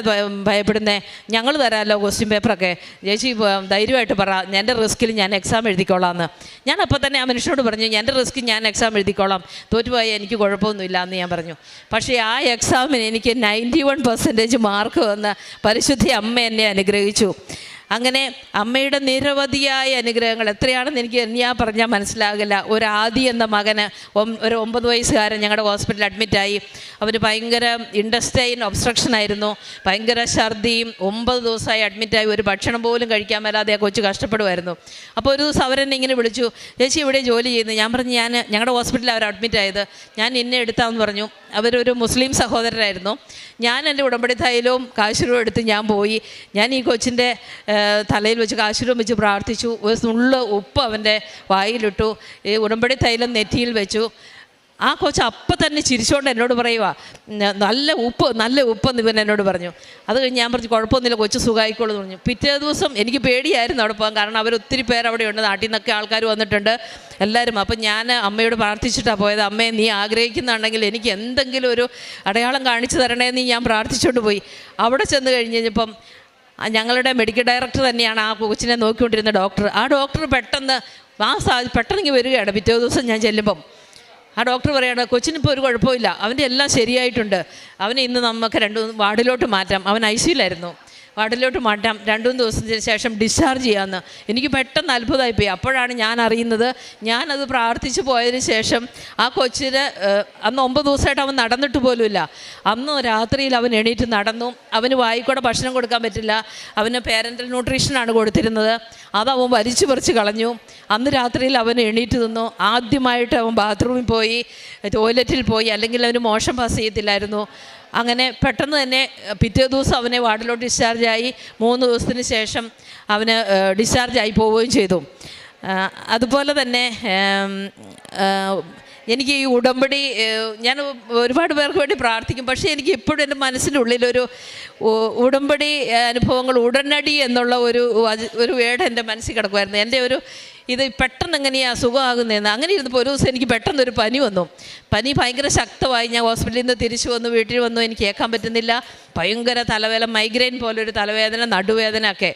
ഭയപ്പെടുന്നത് ഞങ്ങൾ തരാമല്ലോ ക്വസ്റ്റ്യൻ പേപ്പറൊക്കെ ചേച്ചി ധൈര്യമായിട്ട് പറ എന്റെ റിസ്കിൽ ഞാൻ എക്സാം എഴുതിക്കോളാം ഞാൻ അപ്പോൾ തന്നെ ആ മനുഷ്യനോട് പറഞ്ഞു എന്റെ റിസ്ക് ഞാൻ എക്സാം എഴുതിക്കോളാം. തോറ്റുപോയാൽ എനിക്ക് കുഴപ്പമൊന്നുമില്ല എന്ന് ഞാൻ പറഞ്ഞു. പക്ഷേ ആ എക്സാമിന് എനിക്ക് നയന്റി വൺ പെർസെന്റേജ് മാർക്ക് വന്ന പരിശുദ്ധി അമ്മ എന്നെ അനുഗ്രഹിച്ചു. അങ്ങനെ അമ്മയുടെ നിരവധിയായ അനുഗ്രഹങ്ങൾ. എത്രയാണെന്ന് എനിക്ക് ഞാൻ പറഞ്ഞാൽ മനസ്സിലാകില്ല. ഒരു ആദി എന്ന മകന് ഒരു ഒമ്പത് വയസ്സുകാരൻ ഞങ്ങളുടെ ഹോസ്പിറ്റലിൽ അഡ്മിറ്റായി അവന് ഭയങ്കര ഇൻഡസ്റ്റൈൻ ഒബ്സ്ട്രക്ഷൻ ആയിരുന്നു. ഭയങ്കര ഛർദിയും ഒമ്പത് ദിവസമായി അഡ്മിറ്റായി ഒരു ഭക്ഷണം പോലും കഴിക്കാൻ മേലാതെ ആ കൊച്ചു കഷ്ടപ്പെടുമായിരുന്നു. അപ്പോൾ ഒരു ദിവസം അവരെന്നെ ഇങ്ങനെ വിളിച്ചു ചേച്ചി ഇവിടെ ജോലി ചെയ്യുന്നു. ഞാൻ പറഞ്ഞു ഞാൻ ഞങ്ങളുടെ ഹോസ്പിറ്റലിൽ അവർ അഡ്മിറ്റ് ആയത്. ഞാൻ ഇന്നെ എടുത്താന്ന് പറഞ്ഞു. അവരൊരു മുസ്ലിം സഹോദരനായിരുന്നു ഞാൻ എന്റെ ഉടമ്പടി തൈലവും കാശുരവും എടുത്ത് ഞാൻ പോയി. ഞാൻ ഈ കൊച്ചിന്റെ തലയിൽ വെച്ച് കാശുരം വെച്ച് പ്രാർത്ഥിച്ചു. ഒരു നുള്ള ഉപ്പ് അവന്റെ വായിലിട്ടു. ഈ ഉടമ്പടി തൈലം നെറ്റിയിൽ വെച്ചു. ആ കൊച്ച് അപ്പം തന്നെ ചിരിച്ചുകൊണ്ട് എന്നോട് പറയുക നല്ല ഉപ്പ് നല്ല ഉപ്പെന്ന് ഇവൻ എന്നോട് പറഞ്ഞു. അത് കഴിഞ്ഞ് ഞാൻ പറഞ്ഞു കുഴപ്പമൊന്നുമില്ല കൊച്ചു സുഖമായിക്കോളൂ പറഞ്ഞു. പിറ്റേ ദിവസം എനിക്ക് പേടിയായിരുന്നു അവിടെ പോകാൻ. കാരണം അവർ ഒത്തിരി പേര് അവിടെ ഉണ്ട്. നാട്ടിൽ നിന്നൊക്കെ ആൾക്കാർ വന്നിട്ടുണ്ട്. എല്ലാവരും അപ്പം ഞാൻ അമ്മയോട് പ്രാർത്ഥിച്ചിട്ടാണ് പോയത്. അമ്മയെ നീ ആഗ്രഹിക്കുന്നുണ്ടെങ്കിൽ എനിക്ക് എന്തെങ്കിലും ഒരു അടയാളം കാണിച്ചു തരണേന്ന് ഞാൻ പ്രാർത്ഥിച്ചുകൊണ്ട് പോയി. അവിടെ ചെന്ന് കഴിഞ്ഞ് കഴിഞ്ഞപ്പം ഞങ്ങളുടെ മെഡിക്കൽ ഡയറക്ടർ തന്നെയാണ് ആ കൊച്ചിനെ നോക്കിക്കൊണ്ടിരുന്ന ഡോക്ടർ ആ ഡോക്ടർ പെട്ടെന്ന് ആ സാ പെട്ടെന്ന് ഇങ്ങനെ വരികയാണ്. പിറ്റേ ദിവസം ഞാൻ ചെല്ലുമ്പം. ആ ഡോക്ടർ പറയാണ് കൊച്ചിനിപ്പോൾ ഒരു കുഴപ്പമില്ല. അവന്റെ എല്ലാം ശരിയായിട്ടുണ്ട്. അവനെ ഇന്ന് നമുക്ക് രണ്ട് വാർഡിലോട്ട് മാറ്റാം. അവൻ ഐ സിയിലായിരുന്നു വാർഡിലോട്ട് മാറ്റാം. രണ്ടു ദിവസത്തിന് ശേഷം ഡിസ്ചാർജ് ചെയ്യാമെന്ന് എനിക്ക് പെട്ടെന്ന് അത്ഭുതമായിപ്പോയി. അപ്പോഴാണ് ഞാൻ അറിയുന്നത് ഞാനത് പ്രാർത്ഥിച്ചു പോയതിന് ശേഷം ആ കൊച്ചിന് അന്ന് ഒമ്പത് ദിവസമായിട്ട് അവൻ നടന്നിട്ട് പോലുമില്ല. അന്ന് രാത്രിയിൽ അവൻ എണീറ്റ് നടന്നു. അവന് വായിക്കൂടെ ഭക്ഷണം കൊടുക്കാൻ പറ്റില്ല. അവന് പേരന്റൽ ന്യൂട്രീഷനാണ് കൊടുത്തിരുന്നത്. അത് അവൻ വലിച്ചു പറിച്ച് കളഞ്ഞു. അന്ന് രാത്രിയിൽ അവൻ എണീറ്റ് നിന്നു. ആദ്യമായിട്ട് അവൻ ബാത്റൂമിൽ പോയി ടോയ്ലറ്റിൽ പോയി അല്ലെങ്കിൽ അവന് മോശം പാസ് ചെയ്യത്തില്ലായിരുന്നു. അങ്ങനെ പെട്ടെന്ന് തന്നെ പിറ്റേ ദിവസം അവനെ വാർഡിലോട്ട് ഡിസ്ചാർജായി മൂന്ന് ദിവസത്തിന് ശേഷം അവന് ഡിസ്ചാർജായി പോവുകയും ചെയ്തു. അതുപോലെ തന്നെ എനിക്ക് ഈ ഉടമ്പടി ഞാൻ ഒരുപാട് പേർക്ക് വേണ്ടി പ്രാർത്ഥിക്കും. പക്ഷേ എനിക്ക് ഇപ്പോഴും എന്റെ മനസ്സിന്റെ ഉള്ളിലൊരു ഉടമ്പടി അനുഭവങ്ങൾ ഉടനടി എന്നുള്ള ഒരു ഒരു വേട് എന്റെ മനസ്സിൽ കിടക്കുമായിരുന്നു. എന്റെ ഒരു ഇത് പെട്ടെന്ന് എങ്ങനെയാണ് സുഖമാകുന്നതെന്ന്? അങ്ങനെ ഇരുന്നപ്പോൾ ഒരു ദിവസം എനിക്ക് പെട്ടെന്ന് ഒരു പനി വന്നു. പനി ഭയങ്കര ശക്തമായി. ഞാൻ ഹോസ്പിറ്റലിൽ നിന്ന് തിരിച്ചു വന്നു വീട്ടിൽ വന്നു. എനിക്ക് കേൾക്കാൻ പറ്റുന്നില്ല. ഭയങ്കര തലവേദന മൈഗ്രെയിൻ പോലൊരു തലവേദന നടുവേദന ഒക്കെ.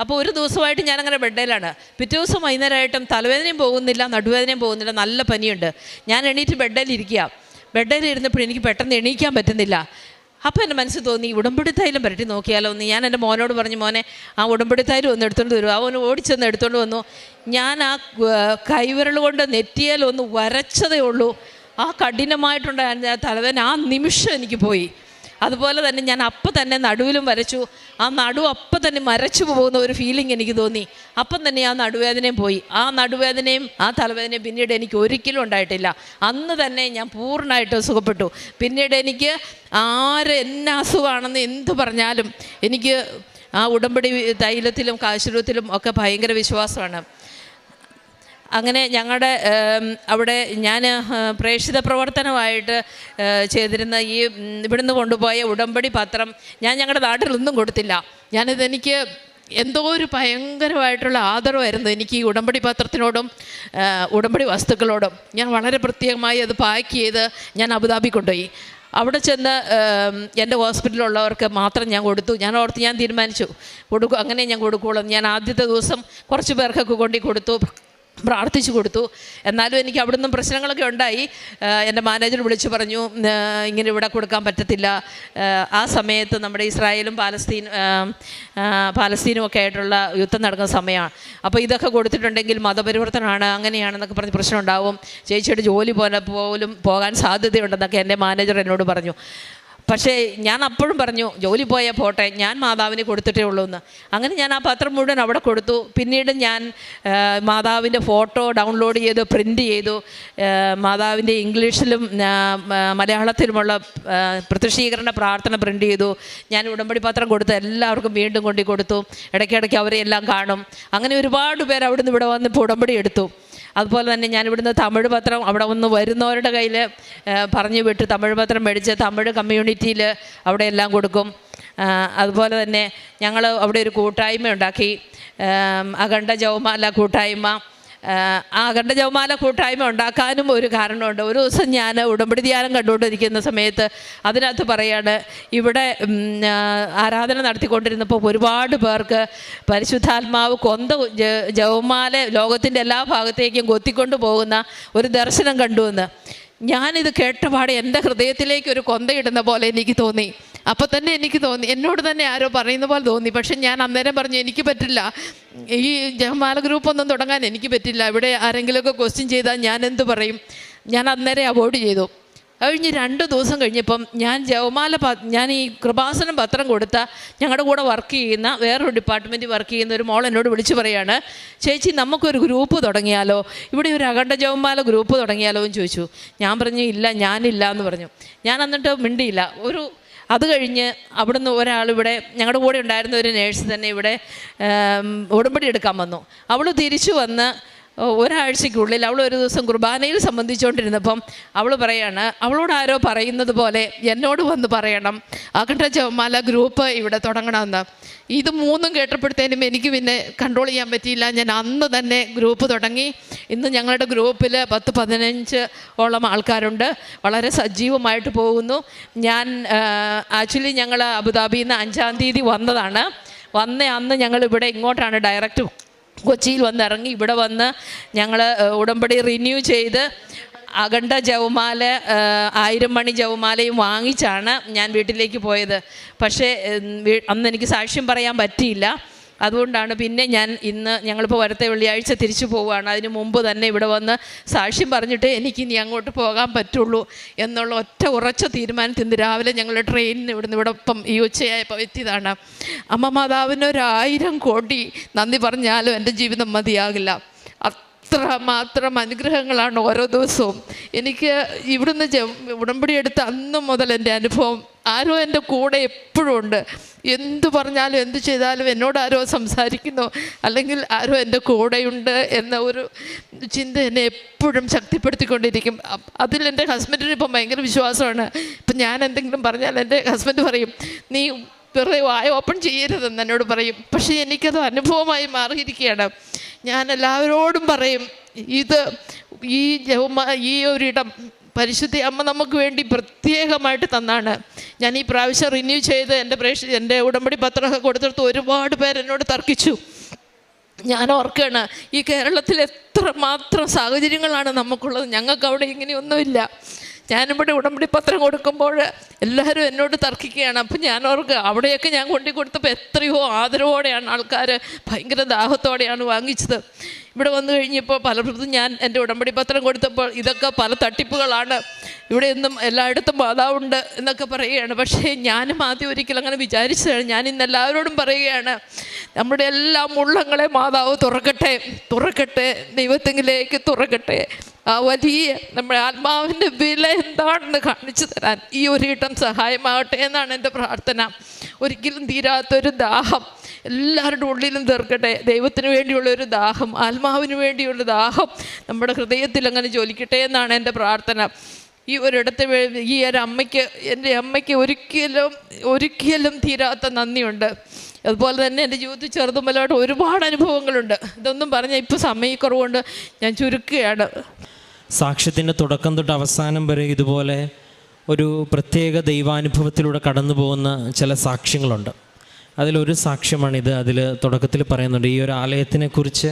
അപ്പോൾ ഒരു ദിവസമായിട്ട് ഞാനങ്ങനെ ബെഡിലാണ് പിറ്റേ ദിവസം വൈകുന്നേരമായിട്ടും തലവേദനയും പോകുന്നില്ല നടുവേദനയും പോകുന്നില്ല. നല്ല പനിയുണ്ട്. ഞാൻ എണീറ്റ് ബെഡേലിരിക്കുക ഇരുന്നപ്പോൾ എനിക്ക് പെട്ടെന്ന് എണീക്കാൻ പറ്റുന്നില്ല. അപ്പോൾ എന്റെ മനസ്സിൽ തോന്നി ഉടമ്പടി തൈലം പുരട്ടി നോക്കിയാലോ? എന്ന് ഞാൻ എന്റെ മോനോട് പറഞ്ഞു മോനെ ആ ഉടമ്പടി ഒന്ന് എടുത്തുകൊണ്ട് വരും. അവൻ ഓടിച്ചെന്ന് എടുത്തുകൊണ്ട് വന്നു. ഞാൻ ആ കൈവിരൽ കൊണ്ട് നെറ്റിയാൽ ഒന്ന് വരച്ചതേ ഉള്ളൂ. ആ കഠിനമായിട്ടുണ്ടായിരുന്ന തലവൻ ആ നിമിഷം എനിക്ക് പോയി. അതുപോലെ തന്നെ ഞാൻ അപ്പം തന്നെ നടുവിലും വരച്ചു. ആ നടു അപ്പം തന്നെ മരച്ചു പോകുന്ന ഒരു ഫീലിംഗ് എനിക്ക് തോന്നി. അപ്പം തന്നെ ആ നടുവേദനയും പോയി. ആ നടുവേദനയും ആ തലവേദനയും പിന്നീട് എനിക്ക് ഒരിക്കലും ഉണ്ടായിട്ടില്ല. അന്ന് തന്നെ ഞാൻ പൂർണമായിട്ട് സുഖപ്പെട്ടു. പിന്നീട് എനിക്ക് ആര് എന്നെ അസുഖമാണെന്ന് എന്ത് പറഞ്ഞാലും എനിക്ക് ആ ഉടമ്പടി തൈലത്തിലും കാശുരത്തിലും ഒക്കെ ഭയങ്കര വിശ്വാസമാണ്. അങ്ങനെ ഞങ്ങളുടെ അവിടെ ഞാൻ പ്രേക്ഷിത പ്രവർത്തനമായിട്ട് ചെയ്തിരുന്ന ഈ ഇവിടുന്ന് കൊണ്ടുപോയ ഉടമ്പടി പത്രം ഞാൻ ഞങ്ങളുടെ നാട്ടിലൊന്നും കൊടുത്തില്ല. ഞാനിതെനിക്ക് എന്തോ ഒരു ഭയങ്കരമായിട്ടുള്ള ആദരവായിരുന്നു എനിക്ക് ഈ ഉടമ്പടി പത്രത്തിനോടും ഉടമ്പടി വസ്തുക്കളോടും. ഞാൻ വളരെ പ്രത്യേകമായി അത് പാക്ക് ചെയ്ത് ഞാൻ അബുദാബി കൊണ്ടുപോയി. അവിടെ ചെന്ന് എന്റെ ഹോസ്പിറ്റലിലുള്ളവർക്ക് മാത്രം ഞാൻ കൊടുത്തു. ഞാൻ ഓർത്ത് ഞാൻ തീരുമാനിച്ചു. കൊടുക്കും അങ്ങനെ ഞാൻ കൊടുക്കുകയുള്ളൂ ഞാൻ ആദ്യത്തെ ദിവസം കുറച്ച് പേർക്കൊക്കെ കൊണ്ടു കൊടുത്തു. പ്രാർത്ഥിച്ചു കൊടുത്തു. എന്നാലും എനിക്ക് അവിടെ നിന്നും പ്രശ്നങ്ങളൊക്കെ ഉണ്ടായി. എന്റെ മാനേജർ വിളിച്ചു പറഞ്ഞു ഇങ്ങനെ ഇവിടെ കൊടുക്കാൻ പറ്റത്തില്ല. ആ, സമയത്ത് നമ്മുടെ ഇസ്രായേലും പാലസ്തീൻ പാലസ്തീനും ഒക്കെ ആയിട്ടുള്ള യുദ്ധം നടക്കുന്ന സമയമാണ്. അപ്പോൾ ഇതൊക്കെ കൊടുത്തിട്ടുണ്ടെങ്കിൽ മതപരിവർത്തനമാണ് അങ്ങനെയാണെന്നൊക്കെ പറഞ്ഞ് പ്രശ്നം ഉണ്ടാവും ചേച്ചിയുടെ ജോലി പോലെ പോലും പോകാൻ സാധ്യതയുണ്ടെന്നൊക്കെ എന്റെ മാനേജർ എന്നോട് പറഞ്ഞു. പക്ഷേ ഞാൻ അപ്പോഴും പറഞ്ഞു ജോലി പോയ പോട്ടെ ഞാൻ മാതാവിന് കൊടുത്തിട്ടേ ഉള്ളൂ എന്ന് അങ്ങനെ ഞാൻ ആ പത്രം മുഴുവൻ അവിടെ കൊടുത്തു. പിന്നീട് ഞാൻ മാതാവിന്റെ ഫോട്ടോ ഡൗൺലോഡ് ചെയ്തു പ്രിന്റ് ചെയ്തു. മാതാവിന്റെ ഇംഗ്ലീഷിലും മലയാളത്തിലുമുള്ള പ്രതിഷ്ഠീകരണ പ്രാർത്ഥന പ്രിന്റ് ചെയ്തു. ഞാൻ ഉടമ്പടി പത്രം കൊടുത്ത് എല്ലാവർക്കും വീണ്ടും കൊണ്ടു കൊടുത്തു. ഇടയ്ക്കിടയ്ക്ക് അവരെല്ലാം കാണും. അങ്ങനെ ഒരുപാട് പേർ അവിടുന്ന് ഇവിടെ വന്ന് ഉടമ്പടി എടുത്തു. അതുപോലെ തന്നെ ഞാൻ ഇവിടുന്ന് തമിഴ് പത്രം അവിടെ ഒന്ന് വരുന്നവരുടെ കയ്യിൽ പറഞ്ഞു വിട്ട് തമിഴ് പത്രം മേടിച്ച് തമിഴ് കമ്മ്യൂണിറ്റിയിൽ അവിടെ എല്ലാം കൊടുക്കും. അതുപോലെ തന്നെ ഞങ്ങൾ അവിടെ ഒരു കൂട്ടായ്മ ഉണ്ടാക്കി അഖണ്ഡ ജവമാല കൂട്ടായ്മ ആ, ഖണ്ഡജവമാല കൂട്ടായ്മ ഉണ്ടാക്കാനും ഒരു കാരണമുണ്ട്. ഒരു ദിവസം ഞാൻ ഉടമ്പടി ധ്യാനം കണ്ടുകൊണ്ടിരിക്കുന്ന സമയത്ത് അതിനകത്ത് പറയാണ് ഇവിടെ ആരാധന നടത്തിക്കൊണ്ടിരുന്നപ്പോൾ ഒരുപാട് പേർക്ക് പരിശുദ്ധാത്മാവ് കൊന്ത ജവമാല ലോകത്തിന്റെ എല്ലാ ഭാഗത്തേക്കും കൊത്തിക്കൊണ്ട് പോകുന്ന ഒരു ദർശനം കണ്ടുവെന്ന്. ഞാനിത് കേട്ടപാടെ എന്റെ ഹൃദയത്തിലേക്ക് ഒരു കൊന്തയിടുന്ന പോലെ എനിക്ക് തോന്നി. അപ്പോൾ തന്നെ എനിക്ക് തോന്നി എന്നോട് തന്നെ ആരോ പറയുന്ന പോലെ തോന്നി. പക്ഷെ ഞാൻ അന്നേരം പറഞ്ഞു എനിക്ക് പറ്റില്ല. ഈ ജഹമാല ഗ്രൂപ്പ് ഒന്നും തുടങ്ങാൻ എനിക്ക് പറ്റില്ല. ഇവിടെ ആരെങ്കിലുമൊക്കെ ക്വസ്റ്റ്യൻ ചെയ്താൽ ഞാൻ എന്ത് പറയും? ഞാൻ അന്നേരം അവോയ്ഡ് ചെയ്തു. കഴിഞ്ഞ് രണ്ട് ദിവസം കഴിഞ്ഞപ്പം ഞാൻ ജവമാല ഞാൻ ഈ കൃപാസനം പത്രം കൊടുത്ത ഞങ്ങളുടെ കൂടെ വർക്ക് ചെയ്യുന്ന വേറൊരു ഡിപ്പാർട്ട്മെന്റ് വർക്ക് ചെയ്യുന്ന ഒരു മോൾ എന്നോട് വിളിച്ചു പറയാണ് ചേച്ചി നമുക്കൊരു ഗ്രൂപ്പ് തുടങ്ങിയാലോ? ഇവിടെ ഒരു അഖണ്ഡ ജവമാല ഗ്രൂപ്പ് തുടങ്ങിയാലോ? എന്ന് ചോദിച്ചു. ഞാൻ പറഞ്ഞു ഇല്ല ഞാനില്ല എന്ന് പറഞ്ഞു. ഞാൻ എന്നിട്ട് മിണ്ടിയില്ല. ഒരു അത് കഴിഞ്ഞ് അവിടുന്ന് ഒരാൾ ഇവിടെ ഞങ്ങളുടെ കൂടെ ഉണ്ടായിരുന്ന ഒരു നേഴ്സ് തന്നെ ഇവിടെ ഉടമ്പടി എടുക്കാൻ വന്നു. അവൾ തിരിച്ചു വന്ന് ഒരാഴ്ചയ്ക്കുള്ളിൽ അവൾ ഒരു ദിവസം കുർബാനയിൽ സംബന്ധിച്ചുകൊണ്ടിരുന്നപ്പം അവൾ പറയാണ് അവളോട് ആരോ പറയുന്നത് പോലെ എന്നോട് വന്ന് പറയണം. അഖണ്ഡ ജവമാല ഗ്രൂപ്പ് ഇവിടെ തുടങ്ങണമെന്ന്. ഇത് മൂന്നും കേട്ടപ്പോഴത്തേനും എനിക്ക് പിന്നെ കൺട്രോൾ ചെയ്യാൻ പറ്റിയില്ല. ഞാൻ അന്ന് തന്നെ ഗ്രൂപ്പ് തുടങ്ങി. ഇന്ന് ഞങ്ങളുടെ ഗ്രൂപ്പിൽ പത്ത് പതിനഞ്ച് ഓളം ആൾക്കാരുണ്ട്. വളരെ സജീവമായിട്ട് പോകുന്നു. ഞാൻ ആക്ച്വലി ഞങ്ങൾ അബുദാബിയിൽ നിന്ന് അഞ്ചാം തീയതി വന്നതാണ്. വന്ന അന്ന് ഞങ്ങൾ ഇവിടെ ഇങ്ങോട്ടാണ് ഡയറക്റ്റ് കൊച്ചിയിൽ വന്ന് ഇറങ്ങി ഇവിടെ വന്ന് ഞങ്ങൾ ഉടമ്പടി റിന്യൂ ചെയ്ത് അഖണ്ഡ ജവമാല ആയിരം മണി ജവമാലയും വാങ്ങിച്ചാണ് ഞാൻ വീട്ടിലേക്ക് പോയത്. പക്ഷേ അന്ന് എനിക്ക് സാക്ഷ്യം പറയാൻ പറ്റിയില്ല. അതുകൊണ്ടാണ് പിന്നെ ഞാൻ ഇന്ന് ഞങ്ങളിപ്പോൾ വരത്തെ വെള്ളിയാഴ്ച തിരിച്ചു പോവുകയാണ്. അതിന് മുമ്പ് തന്നെ ഇവിടെ വന്ന് സാക്ഷ്യം പറഞ്ഞിട്ട് എനിക്ക് ഇനി അങ്ങോട്ട് പോകാൻ പറ്റുള്ളൂ എന്നുള്ള ഒറ്റ ഉറച്ച തീരുമാനത്തിൽ ഇന്ന് രാവിലെ ഞങ്ങൾ ട്രെയിനിന് ഇവിടുന്ന് ഇവിടെ ഇപ്പം ഈ ഉച്ചയായപ്പോൾ എത്തിയതാണ്. അമ്മ മാതാവിന് ഒരായിരം കോടി നന്ദി പറഞ്ഞാലും എന്റെ ജീവിതം മതിയാകില്ല. അത്ര മാത്രം അനുഗ്രഹങ്ങളാണ് ഓരോ ദിവസവും. എനിക്ക് ഇവിടുന്ന് ഉടമ്പടി എടുത്ത അന്ന് മുതൽ എന്റെ അനുഭവം ആരോ എന്റെ കൂടെ എപ്പോഴും ഉണ്ട്. എന്തു പറഞ്ഞാലും എന്ത് ചെയ്താലും എന്നോട് ആരോ സംസാരിക്കുന്നു. അല്ലെങ്കിൽ ആരോ എന്റെ കൂടെയുണ്ട് എന്ന ഒരു ചിന്ത എന്നെ എപ്പോഴും ശക്തിപ്പെടുത്തിക്കൊണ്ടിരിക്കും. അതിൽ എന്റെ ഹസ്ബൻഡിന് ഇപ്പം ഭയങ്കര വിശ്വാസമാണ്. ഇപ്പം ഞാൻ എന്തെങ്കിലും പറഞ്ഞാൽ എന്റെ ഹസ്ബൻഡ് പറയും നീ വെറുതെ വായ ഓപ്പൺ ചെയ്യരുതെന്ന് എന്നോട് പറയും. പക്ഷേ എനിക്കത് അനുഭവമായി മാറിയിരിക്കുകയാണ്. ഞാൻ എല്ലാവരോടും പറയും ഇത് ഈ ഈ ഒരിടം പരിശുദ്ധി അമ്മ നമുക്ക് വേണ്ടി പ്രത്യേകമായിട്ട് തന്നാണ്. ഞാൻ ഈ പ്രാവശ്യം റിന്യൂ ചെയ്ത് എന്റെ പ്രേക്ഷ എന്റെ ഉടമ്പടി പത്രമൊക്കെ കൊടുത്തിടത്ത് ഒരുപാട് പേരെന്നോട് തർക്കിച്ചു. ഞാൻ ഓർക്കുകയാണ് ഈ കേരളത്തിൽ എത്ര മാത്രം സാഹചര്യങ്ങളാണ് നമുക്കുള്ളത്. ഞങ്ങൾക്ക് അവിടെ ഇങ്ങനെയൊന്നുമില്ല. ഞാനിവിടെ ഉടമ്പടി പത്രം കൊടുക്കുമ്പോൾ എല്ലാവരും എന്നോട് തർക്കിക്കുകയാണ്. അപ്പം ഞാൻ ഓർക്കുക അവിടെയൊക്കെ ഞാൻ കൊണ്ടു കൊടുത്തപ്പോൾ എത്രയോ ആദരവോടെയാണ് ആൾക്കാർ ഭയങ്കര ദാഹത്തോടെയാണ് വാങ്ങിച്ചത്. ഇവിടെ വന്നു കഴിഞ്ഞപ്പോൾ പലപ്പോഴും ഞാൻ എന്റെ ഉടമ്പടി പത്രം കൊടുത്തപ്പോൾ ഇതൊക്കെ പല തട്ടിപ്പുകളാണ്. ഇവിടെ ഒന്നും എല്ലായിടത്തും ബാധാവുണ്ട് എന്നൊക്കെ പറയുകയാണ്. പക്ഷേ ഞാനും ആദ്യം ഒരിക്കലും അങ്ങനെ വിചാരിച്ചതാണ് ഞാൻ ഇന്ന് എല്ലാവരോടും പറയുകയാണ് നമ്മുടെ എല്ലാ മുള്ളങ്ങളെ മാതാവ് തുറക്കട്ടെ തുറക്കട്ടെ ദൈവത്തെങ്കിലേക്ക് തുറക്കട്ടെ. ആ വലിയ നമ്മുടെ ആത്മാവിന്റെ വില എന്താണെന്ന് കാണിച്ചു തരാൻ ഈ ഒരു ഇട്ടം സഹായമാകട്ടെ എന്നാണ് എന്റെ പ്രാർത്ഥന. ഒരിക്കലും തീരാത്തൊരു ദാഹം. എല്ലാവരുടെ ഉള്ളിലും തീർക്കട്ടെ. ദൈവത്തിന് വേണ്ടിയുള്ള ഒരു ദാഹം ആത്മാവിന് വേണ്ടിയുള്ള ദാഹം നമ്മുടെ ഹൃദയത്തിൽ അങ്ങനെ ജ്വലിക്കട്ടെ എന്നാണ് എന്റെ പ്രാർത്ഥന. ഈ ഒരിടത്ത് ഈ ഒരു അമ്മയ്ക്ക് എന്റെ അമ്മയ്ക്ക് ഒരിക്കലും ഒരിക്കലും തീരാത്ത നന്ദിയുണ്ട്. അതുപോലെ തന്നെ എന്റെ ജീവിതത്തിൽ ചെറുതും ഒരുപാട് അനുഭവങ്ങളുണ്ട്. ഇതൊന്നും പറഞ്ഞാൽ ഇപ്പോൾ സമയക്കുറവുകൊണ്ട് ഞാൻ ചുരുക്കുകയാണ്. സാക്ഷ്യത്തിന്റെ തുടക്കം തൊട്ട് അവസാനം വരെ ഇതുപോലെ ഒരു പ്രത്യേക ദൈവാനുഭവത്തിലൂടെ കടന്നു പോകുന്ന ചില സാക്ഷ്യങ്ങളുണ്ട്. അതിലൊരു സാക്ഷ്യമാണിത്. അതിൽ തുടക്കത്തിൽ പറയുന്നുണ്ട് ഈ ഒരു ആലയത്തിനെക്കുറിച്ച്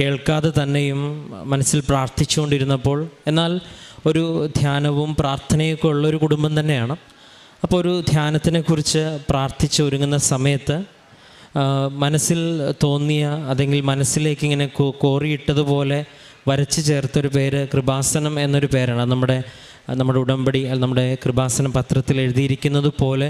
കേൾക്കാതെ തന്നെയും മനസ്സിൽ പ്രാർത്ഥിച്ചുകൊണ്ടിരുന്നപ്പോൾ എന്നാൽ ഒരു ധ്യാനവും പ്രാർത്ഥനയൊക്കെ ഉള്ളൊരു കുടുംബം തന്നെയാണ്. അപ്പോൾ ഒരു ധ്യാനത്തിനെക്കുറിച്ച് പ്രാർത്ഥിച്ച് ഒരുങ്ങുന്ന സമയത്ത് മനസ്സിൽ തോന്നിയ അതെങ്കിൽ മനസ്സിലേക്ക് ഇങ്ങനെ കോറിയിട്ടതുപോലെ വരച്ചു ചേർത്തൊരു പേര് കൃപാസനം എന്നൊരു പേരാണ്. നമ്മുടെ നമ്മുടെ ഉടമ്പടി നമ്മുടെ കൃപാസനം പത്രത്തിൽ എഴുതിയിരിക്കുന്നത് പോലെ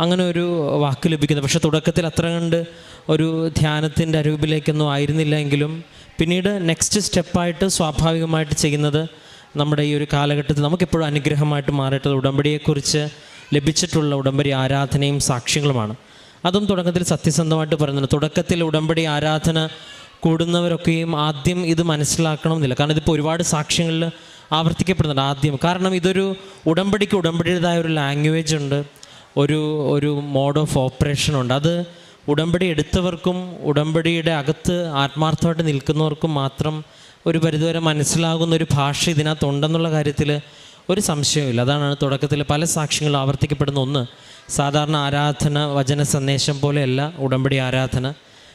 അങ്ങനെ ഒരു വാക്ക് ലഭിക്കുന്നത് പക്ഷേ തുടക്കത്തിൽ അത്ര കണ്ട് ഒരു ധ്യാനത്തിന്റെ അരൂപിലേക്കൊന്നും ആയിരുന്നില്ല എങ്കിലും പിന്നീട് നെക്സ്റ്റ് സ്റ്റെപ്പായിട്ട് സ്വാഭാവികമായിട്ട് ചെയ്യുന്നത് നമ്മുടെ ഈ ഒരു കാലഘട്ടത്തിൽ നമുക്കെപ്പോഴും അനുഗ്രഹമായിട്ട് മാറിയിട്ടുള്ള ഉടമ്പടിയെക്കുറിച്ച് ലഭിച്ചിട്ടുള്ള ഉടമ്പടി ആരാധനയും സാക്ഷ്യങ്ങളുമാണ്. അതും തുടക്കത്തിൽ സത്യസന്ധമായിട്ട് പറയുന്നുണ്ട്. തുടക്കത്തിൽ ഉടമ്പടി ആരാധന കൂടുന്നവരൊക്കെയും ആദ്യം ഇത് മനസ്സിലാക്കണമെന്നില്ല. കാരണം ഇതിപ്പോൾ ഒരുപാട് സാക്ഷ്യങ്ങളിൽ ആവർത്തിക്കപ്പെടുന്നുണ്ട് ആദ്യം. കാരണം ഇതൊരു ഉടമ്പടിക്ക് ഉടമ്പടിയുടേതായ ഒരു ലാംഗ്വേജ് ഉണ്ട്. ഒരു ഒരു മോഡ് ഓഫ് ഓപ്പറേഷനുണ്ട് അത് ഉടമ്പടി എടുത്തവർക്കും ഉടമ്പടിയുടെ അകത്ത് ആത്മാർത്ഥമായിട്ട് നിൽക്കുന്നവർക്കും മാത്രം ഒരു പരിധിവരെ മനസ്സിലാകുന്ന ഒരു ഭാഷ ഇതിനകത്തുണ്ടെന്നുള്ള കാര്യത്തിൽ ഒരു സംശയമില്ല അതാണ് തുടക്കത്തിൽ പല സാക്ഷ്യങ്ങളും ആവർത്തിക്കപ്പെടുന്ന ഒന്ന്. സാധാരണ ആരാധന വചന സന്ദേശം പോലെയല്ല ഉടമ്പടി ആരാധന.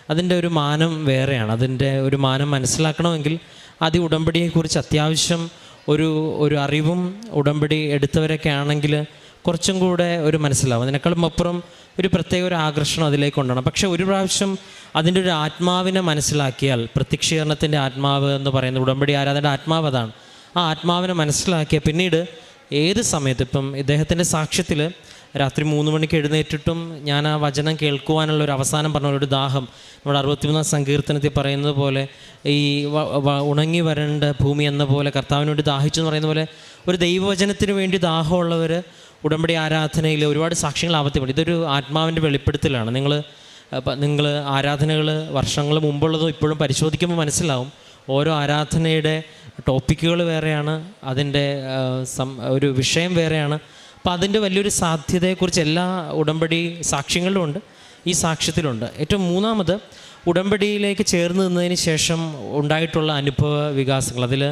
അതിന്റെ ഒരു മാനം വേറെയാണ്. അതിന്റെ ഒരു മാനം മനസ്സിലാക്കണമെങ്കിൽ ആദ്യം ഉടമ്പടിയെക്കുറിച്ച് അത്യാവശ്യം ഒരു ഒരു അറിവും ഉടമ്പടി എടുത്തവരൊക്കെ ആണെങ്കിൽ കുറച്ചും കൂടെ ഒരു മനസ്സിലാവും. അതിനേക്കാളും അപ്പുറം ഒരു പ്രത്യേക ഒരു ആകർഷണം അതിലേക്ക് കൊണ്ടുവരണം. പക്ഷേ ഒരു പ്രാവശ്യം അതിന്റെ ഒരു ആത്മാവിനെ മനസ്സിലാക്കിയാൽ പ്രത്യക്ഷീകരണത്തിന്റെ ആത്മാവ് എന്ന് പറയുന്ന ഉടമ്പടി ആരാധനയുടെ ആത്മാവ് അതാണ്. ആ ആത്മാവിനെ മനസ്സിലാക്കിയ പിന്നീട് ഏത് സമയത്ത് ഇപ്പം ഇദ്ദേഹത്തിന്റെ സാക്ഷ്യത്തിൽ രാത്രി മൂന്ന് മണിക്ക് എഴുന്നേറ്റിട്ടും ഞാൻ ആ വചനം കേൾക്കുവാനുള്ള ഒരു അവസാനം പറഞ്ഞ ഒരു ദാഹം നമ്മുടെ അറുപത്തിമൂന്നാം സങ്കീർത്തനത്തിൽ പറയുന്നത് പോലെ ഈ ഉണങ്ങി വരേണ്ട ഭൂമി എന്ന പോലെ കർത്താവിനോട് ദാഹിച്ചു എന്ന് പറയുന്ന പോലെ ഒരു ദൈവവചനത്തിന് വേണ്ടി ദാഹമുള്ളവർ ഉടമ്പടി ആരാധനയിൽ ഒരുപാട് സാക്ഷ്യങ്ങൾ ആവത്തിപ്പെടും ഇതൊരു ആത്മാവിന്റെ വെളിപ്പെടുത്തലാണ്. നിങ്ങൾ നിങ്ങൾ ആരാധനകൾ വർഷങ്ങൾ മുമ്പുള്ളതും ഇപ്പോഴും പരിശോധിക്കുമ്പോൾ മനസ്സിലാവും. ഓരോ ആരാധനയുടെ ടോപ്പിക്കുകൾ വേറെയാണ് അതിന്റെ ഒരു വിഷയം വേറെയാണ്. അപ്പോൾ അതിന്റെ വലിയൊരു സാധ്യതയെക്കുറിച്ച് എല്ലാ ഉടമ്പടി സാക്ഷ്യങ്ങളിലും ഉണ്ട് ഈ സാക്ഷ്യത്തിലുണ്ട്. ഏറ്റവും മൂന്നാമത് ഉടമ്പടിയിലേക്ക് ചേർന്ന് നിന്നതിന് ശേഷം ഉണ്ടായിട്ടുള്ള അനുഭവ വികാസങ്ങൾ. അതിൽ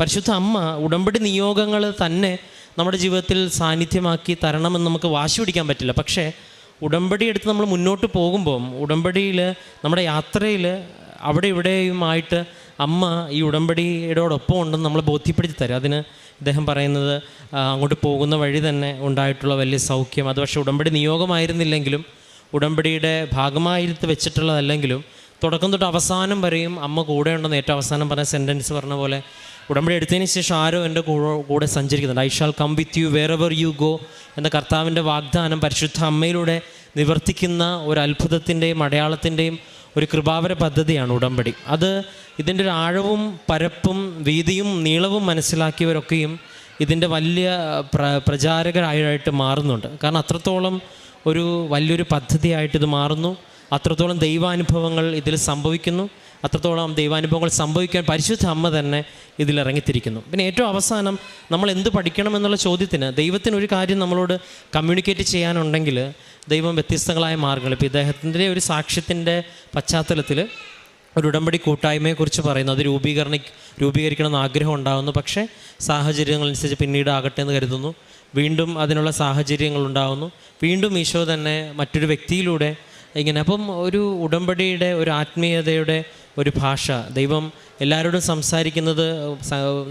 പരിശുദ്ധ അമ്മ ഉടമ്പടി നിയോഗങ്ങൾ തന്നെ നമ്മുടെ ജീവിതത്തിൽ സാന്നിധ്യമാക്കി തരണമെന്ന് നമുക്ക് വാശി പിടിക്കാൻ പറ്റില്ല. പക്ഷേ ഉടമ്പടി എടുത്ത് നമ്മൾ മുന്നോട്ട് പോകുമ്പോൾ ഉടമ്പടിയിൽ നമ്മുടെ യാത്രയിൽ അവിടെ ഇവിടെയുമായിട്ട് അമ്മ ഈ ഉടമ്പടിയോടൊപ്പം ഉണ്ടെന്ന് നമ്മളെ ബോധ്യപ്പെടുത്തി തരും. അതിന് അദ്ദേഹം പറയുന്നത് അങ്ങോട്ട് പോകുന്ന വഴി തന്നെ ഉണ്ടായിട്ടുള്ള വലിയ സൗഖ്യം. അത് പക്ഷേ ഉടമ്പടി നിയോഗമായിരുന്നില്ലെങ്കിലും ഉടമ്പടിയുടെ ഭാഗമായിട്ട് വെച്ചിട്ടുള്ളതല്ലെങ്കിലും തുടക്കം തൊട്ട് അവസാനം വരെയും അമ്മ കൂടെ ഉണ്ടെന്ന് ഏറ്റവും അവസാനം പറഞ്ഞ സെന്റൻസ് പറഞ്ഞ പോലെ ഉടമ്പടി എടുത്തതിന് ശേഷം ആരോ എന്റെ കൂടെ കൂടെ സഞ്ചരിക്കുന്നുണ്ട്. I shall come with you wherever you go എന്ന കർത്താവിന്റെ വാഗ്ദാനം പരിശുദ്ധ അമ്മയിലൂടെ നിവർത്തിക്കുന്ന ഒരു അത്ഭുതത്തിന്റെയും അടയാളത്തിന്റെയും ഒരു കൃപാവര പദ്ധതിയാണ് ഉടമ്പടി. അത് ഇതിന്റെ ഒരു ആഴവും പരപ്പും വീതിയും നീളവും മനസ്സിലാക്കിയവരൊക്കെയും ഇതിന്റെ വലിയ പ്ര പ്രചാരകരായിട്ട് മാറുന്നുണ്ട്. കാരണം അത്രത്തോളം ഒരു വലിയൊരു പദ്ധതിയായിട്ട് ഇത് മാറുന്നു. അത്രത്തോളം ദൈവാനുഭവങ്ങൾ ഇതിൽ സംഭവിക്കുന്നു. അത്രത്തോളം ദൈവാനുഭവങ്ങൾ സംഭവിക്കാൻ പരിശുദ്ധ അമ്മ തന്നെ ഇതിലിറങ്ങിത്തിരിക്കുന്നു. പിന്നെ ഏറ്റവും അവസാനം നമ്മൾ എന്ത് പഠിക്കണം എന്നുള്ള ചോദ്യത്തിന് ദൈവത്തിന് ഒരു കാര്യം നമ്മളോട് കമ്മ്യൂണിക്കേറ്റ് ചെയ്യാനുണ്ടെങ്കിൽ ദൈവം വ്യത്യസ്തങ്ങളായ മാർഗങ്ങൾ ഇപ്പോൾ ഇദ്ദേഹത്തിന്റെ ഒരു സാക്ഷ്യത്തിന്റെ പശ്ചാത്തലത്തിൽ ഒരു ഉടമ്പടി കൂട്ടായ്മയെക്കുറിച്ച് പറയുന്നു. അത് രൂപീകരണ രൂപീകരിക്കണമെന്ന് ആഗ്രഹം ഉണ്ടാകുന്നു പക്ഷേ സാഹചര്യങ്ങളനുസരിച്ച് പിന്നീട് ആകട്ടെ എന്ന് കരുതുന്നു. വീണ്ടും അതിനുള്ള സാഹചര്യങ്ങൾ ഉണ്ടാകുന്നു വീണ്ടും ഈശോ തന്നെ മറ്റൊരു വ്യക്തിയിലൂടെ ഇങ്ങനെ അപ്പം ഒരു ഉടമ്പടിയുടെ ഒരു ആത്മീയതയുടെ ഒരു ഭാഷ. ദൈവം എല്ലാവരോടും സംസാരിക്കുന്നത്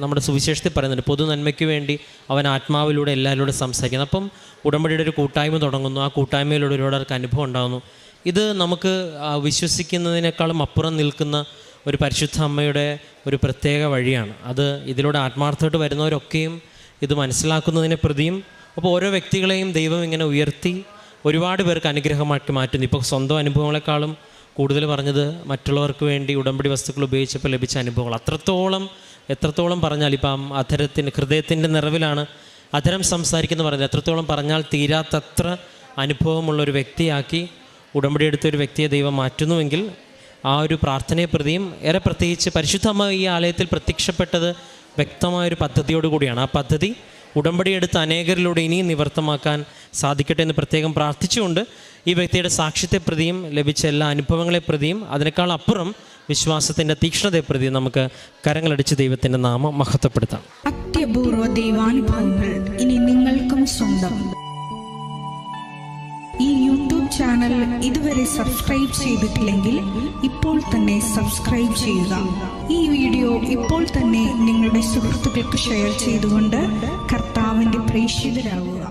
നമ്മുടെ സുവിശേഷത്തിൽ പറയുന്നുണ്ട്. പൊതു നന്മയ്ക്ക് വേണ്ടി അവൻ ആത്മാവിലൂടെ എല്ലാവരോടും സംസാരിക്കുന്നു. അപ്പം ഉടമ്പടിയുടെ ഒരു കൂട്ടായ്മ തുടങ്ങുന്നു. ആ കൂട്ടായ്മയിലൂടെ ഒരുപാട് അനുഭവം ഉണ്ടാകുന്നു. ഇത് നമുക്ക് വിശ്വസിക്കുന്നതിനേക്കാളും അപ്പുറം നിൽക്കുന്ന ഒരു പരിശുദ്ധ അമ്മയുടെ ഒരു പ്രത്യേക വഴിയാണ്. അത് ഇതിലൂടെ ആത്മാർത്ഥമായിട്ട് വരുന്നവരൊക്കെയും ഇത് മനസ്സിലാക്കുന്നതിനെ പ്രതിയും അപ്പോൾ ഓരോ വ്യക്തികളെയും ദൈവം ഇങ്ങനെ ഉയർത്തി ഒരുപാട് പേർക്ക് അനുഗ്രഹമാക്കി മാറ്റുന്നു. ഇപ്പോൾ സ്വന്തം അനുഭവങ്ങളെക്കാളും കൂടുതൽ പറഞ്ഞത് മറ്റുള്ളവർക്ക് വേണ്ടി ഉടമ്പടി വസ്തുക്കൾ ഉപയോഗിച്ചപ്പോൾ ലഭിച്ച അനുഭവങ്ങൾ. അത്രത്തോളം എത്രത്തോളം പറഞ്ഞാൽ ഇപ്പം അധരത്തിന്റെ ഹൃദയത്തിന്റെ നിറവിലാണ് അധരം സംസാരിക്കുന്ന പറയുന്നത് എത്രത്തോളം പറഞ്ഞാൽ തീരാത്തത്ര അനുഭവമുള്ള ഒരു വ്യക്തിയാക്കി ഉടമ്പടി എടുത്ത ഒരു വ്യക്തിയെ ദൈവം മാറ്റുന്നുവെങ്കിൽ ആ ഒരു പ്രാർത്ഥനയെ പ്രതിയും ഏറെ പ്രത്യേകിച്ച് പരിശുദ്ധമ്മ ഈ ആലയത്തിൽ പ്രത്യക്ഷപ്പെട്ടത് വ്യക്തമായൊരു പദ്ധതിയോട് കൂടിയാണ്. ആ പദ്ധതി ഉടമ്പടിയെടുത്ത് അനേകരിലൂടെ ഇനിയും നിവർത്തമാക്കാൻ സാധിക്കട്ടെ എന്ന് പ്രത്യേകം പ്രാർത്ഥിച്ചുകൊണ്ട് ഈ വ്യക്തിയുടെ സാക്ഷ്യത്തെ പ്രതിയും ലഭിച്ച എല്ലാ അനുഭവങ്ങളെ പ്രതിയും അതിനേക്കാൾ അപ്പുറം വിശ്വാസത്തിന്റെ തീക്ഷ്ണതയെ പ്രതിയും നമുക്ക് കരങ്ങളടിച്ച് ദൈവത്തിന്റെ നാമം മഹത്വപ്പെടുത്താം. അത്യപൂർവ ദൈവാനുഭവങ്ങൾ ഇനി നിങ്ങൾക്കും സ്വന്തം. ഈ യൂട്യൂബ് ചാനൽ ഇതുവരെ സബ്സ്ക്രൈബ് ചെയ്തിട്ടില്ലെങ്കിൽ ഇപ്പോൾ തന്നെ സബ്സ്ക്രൈബ് ചെയ്യുക. ഈ വീഡിയോ ഇപ്പോൾ തന്നെ നിങ്ങളുടെ സുഹൃത്തുക്കൾക്ക് ഷെയർ ചെയ്തുകൊണ്ട് കർത്താവിന്റെ പ്രേക്ഷിതരാകുക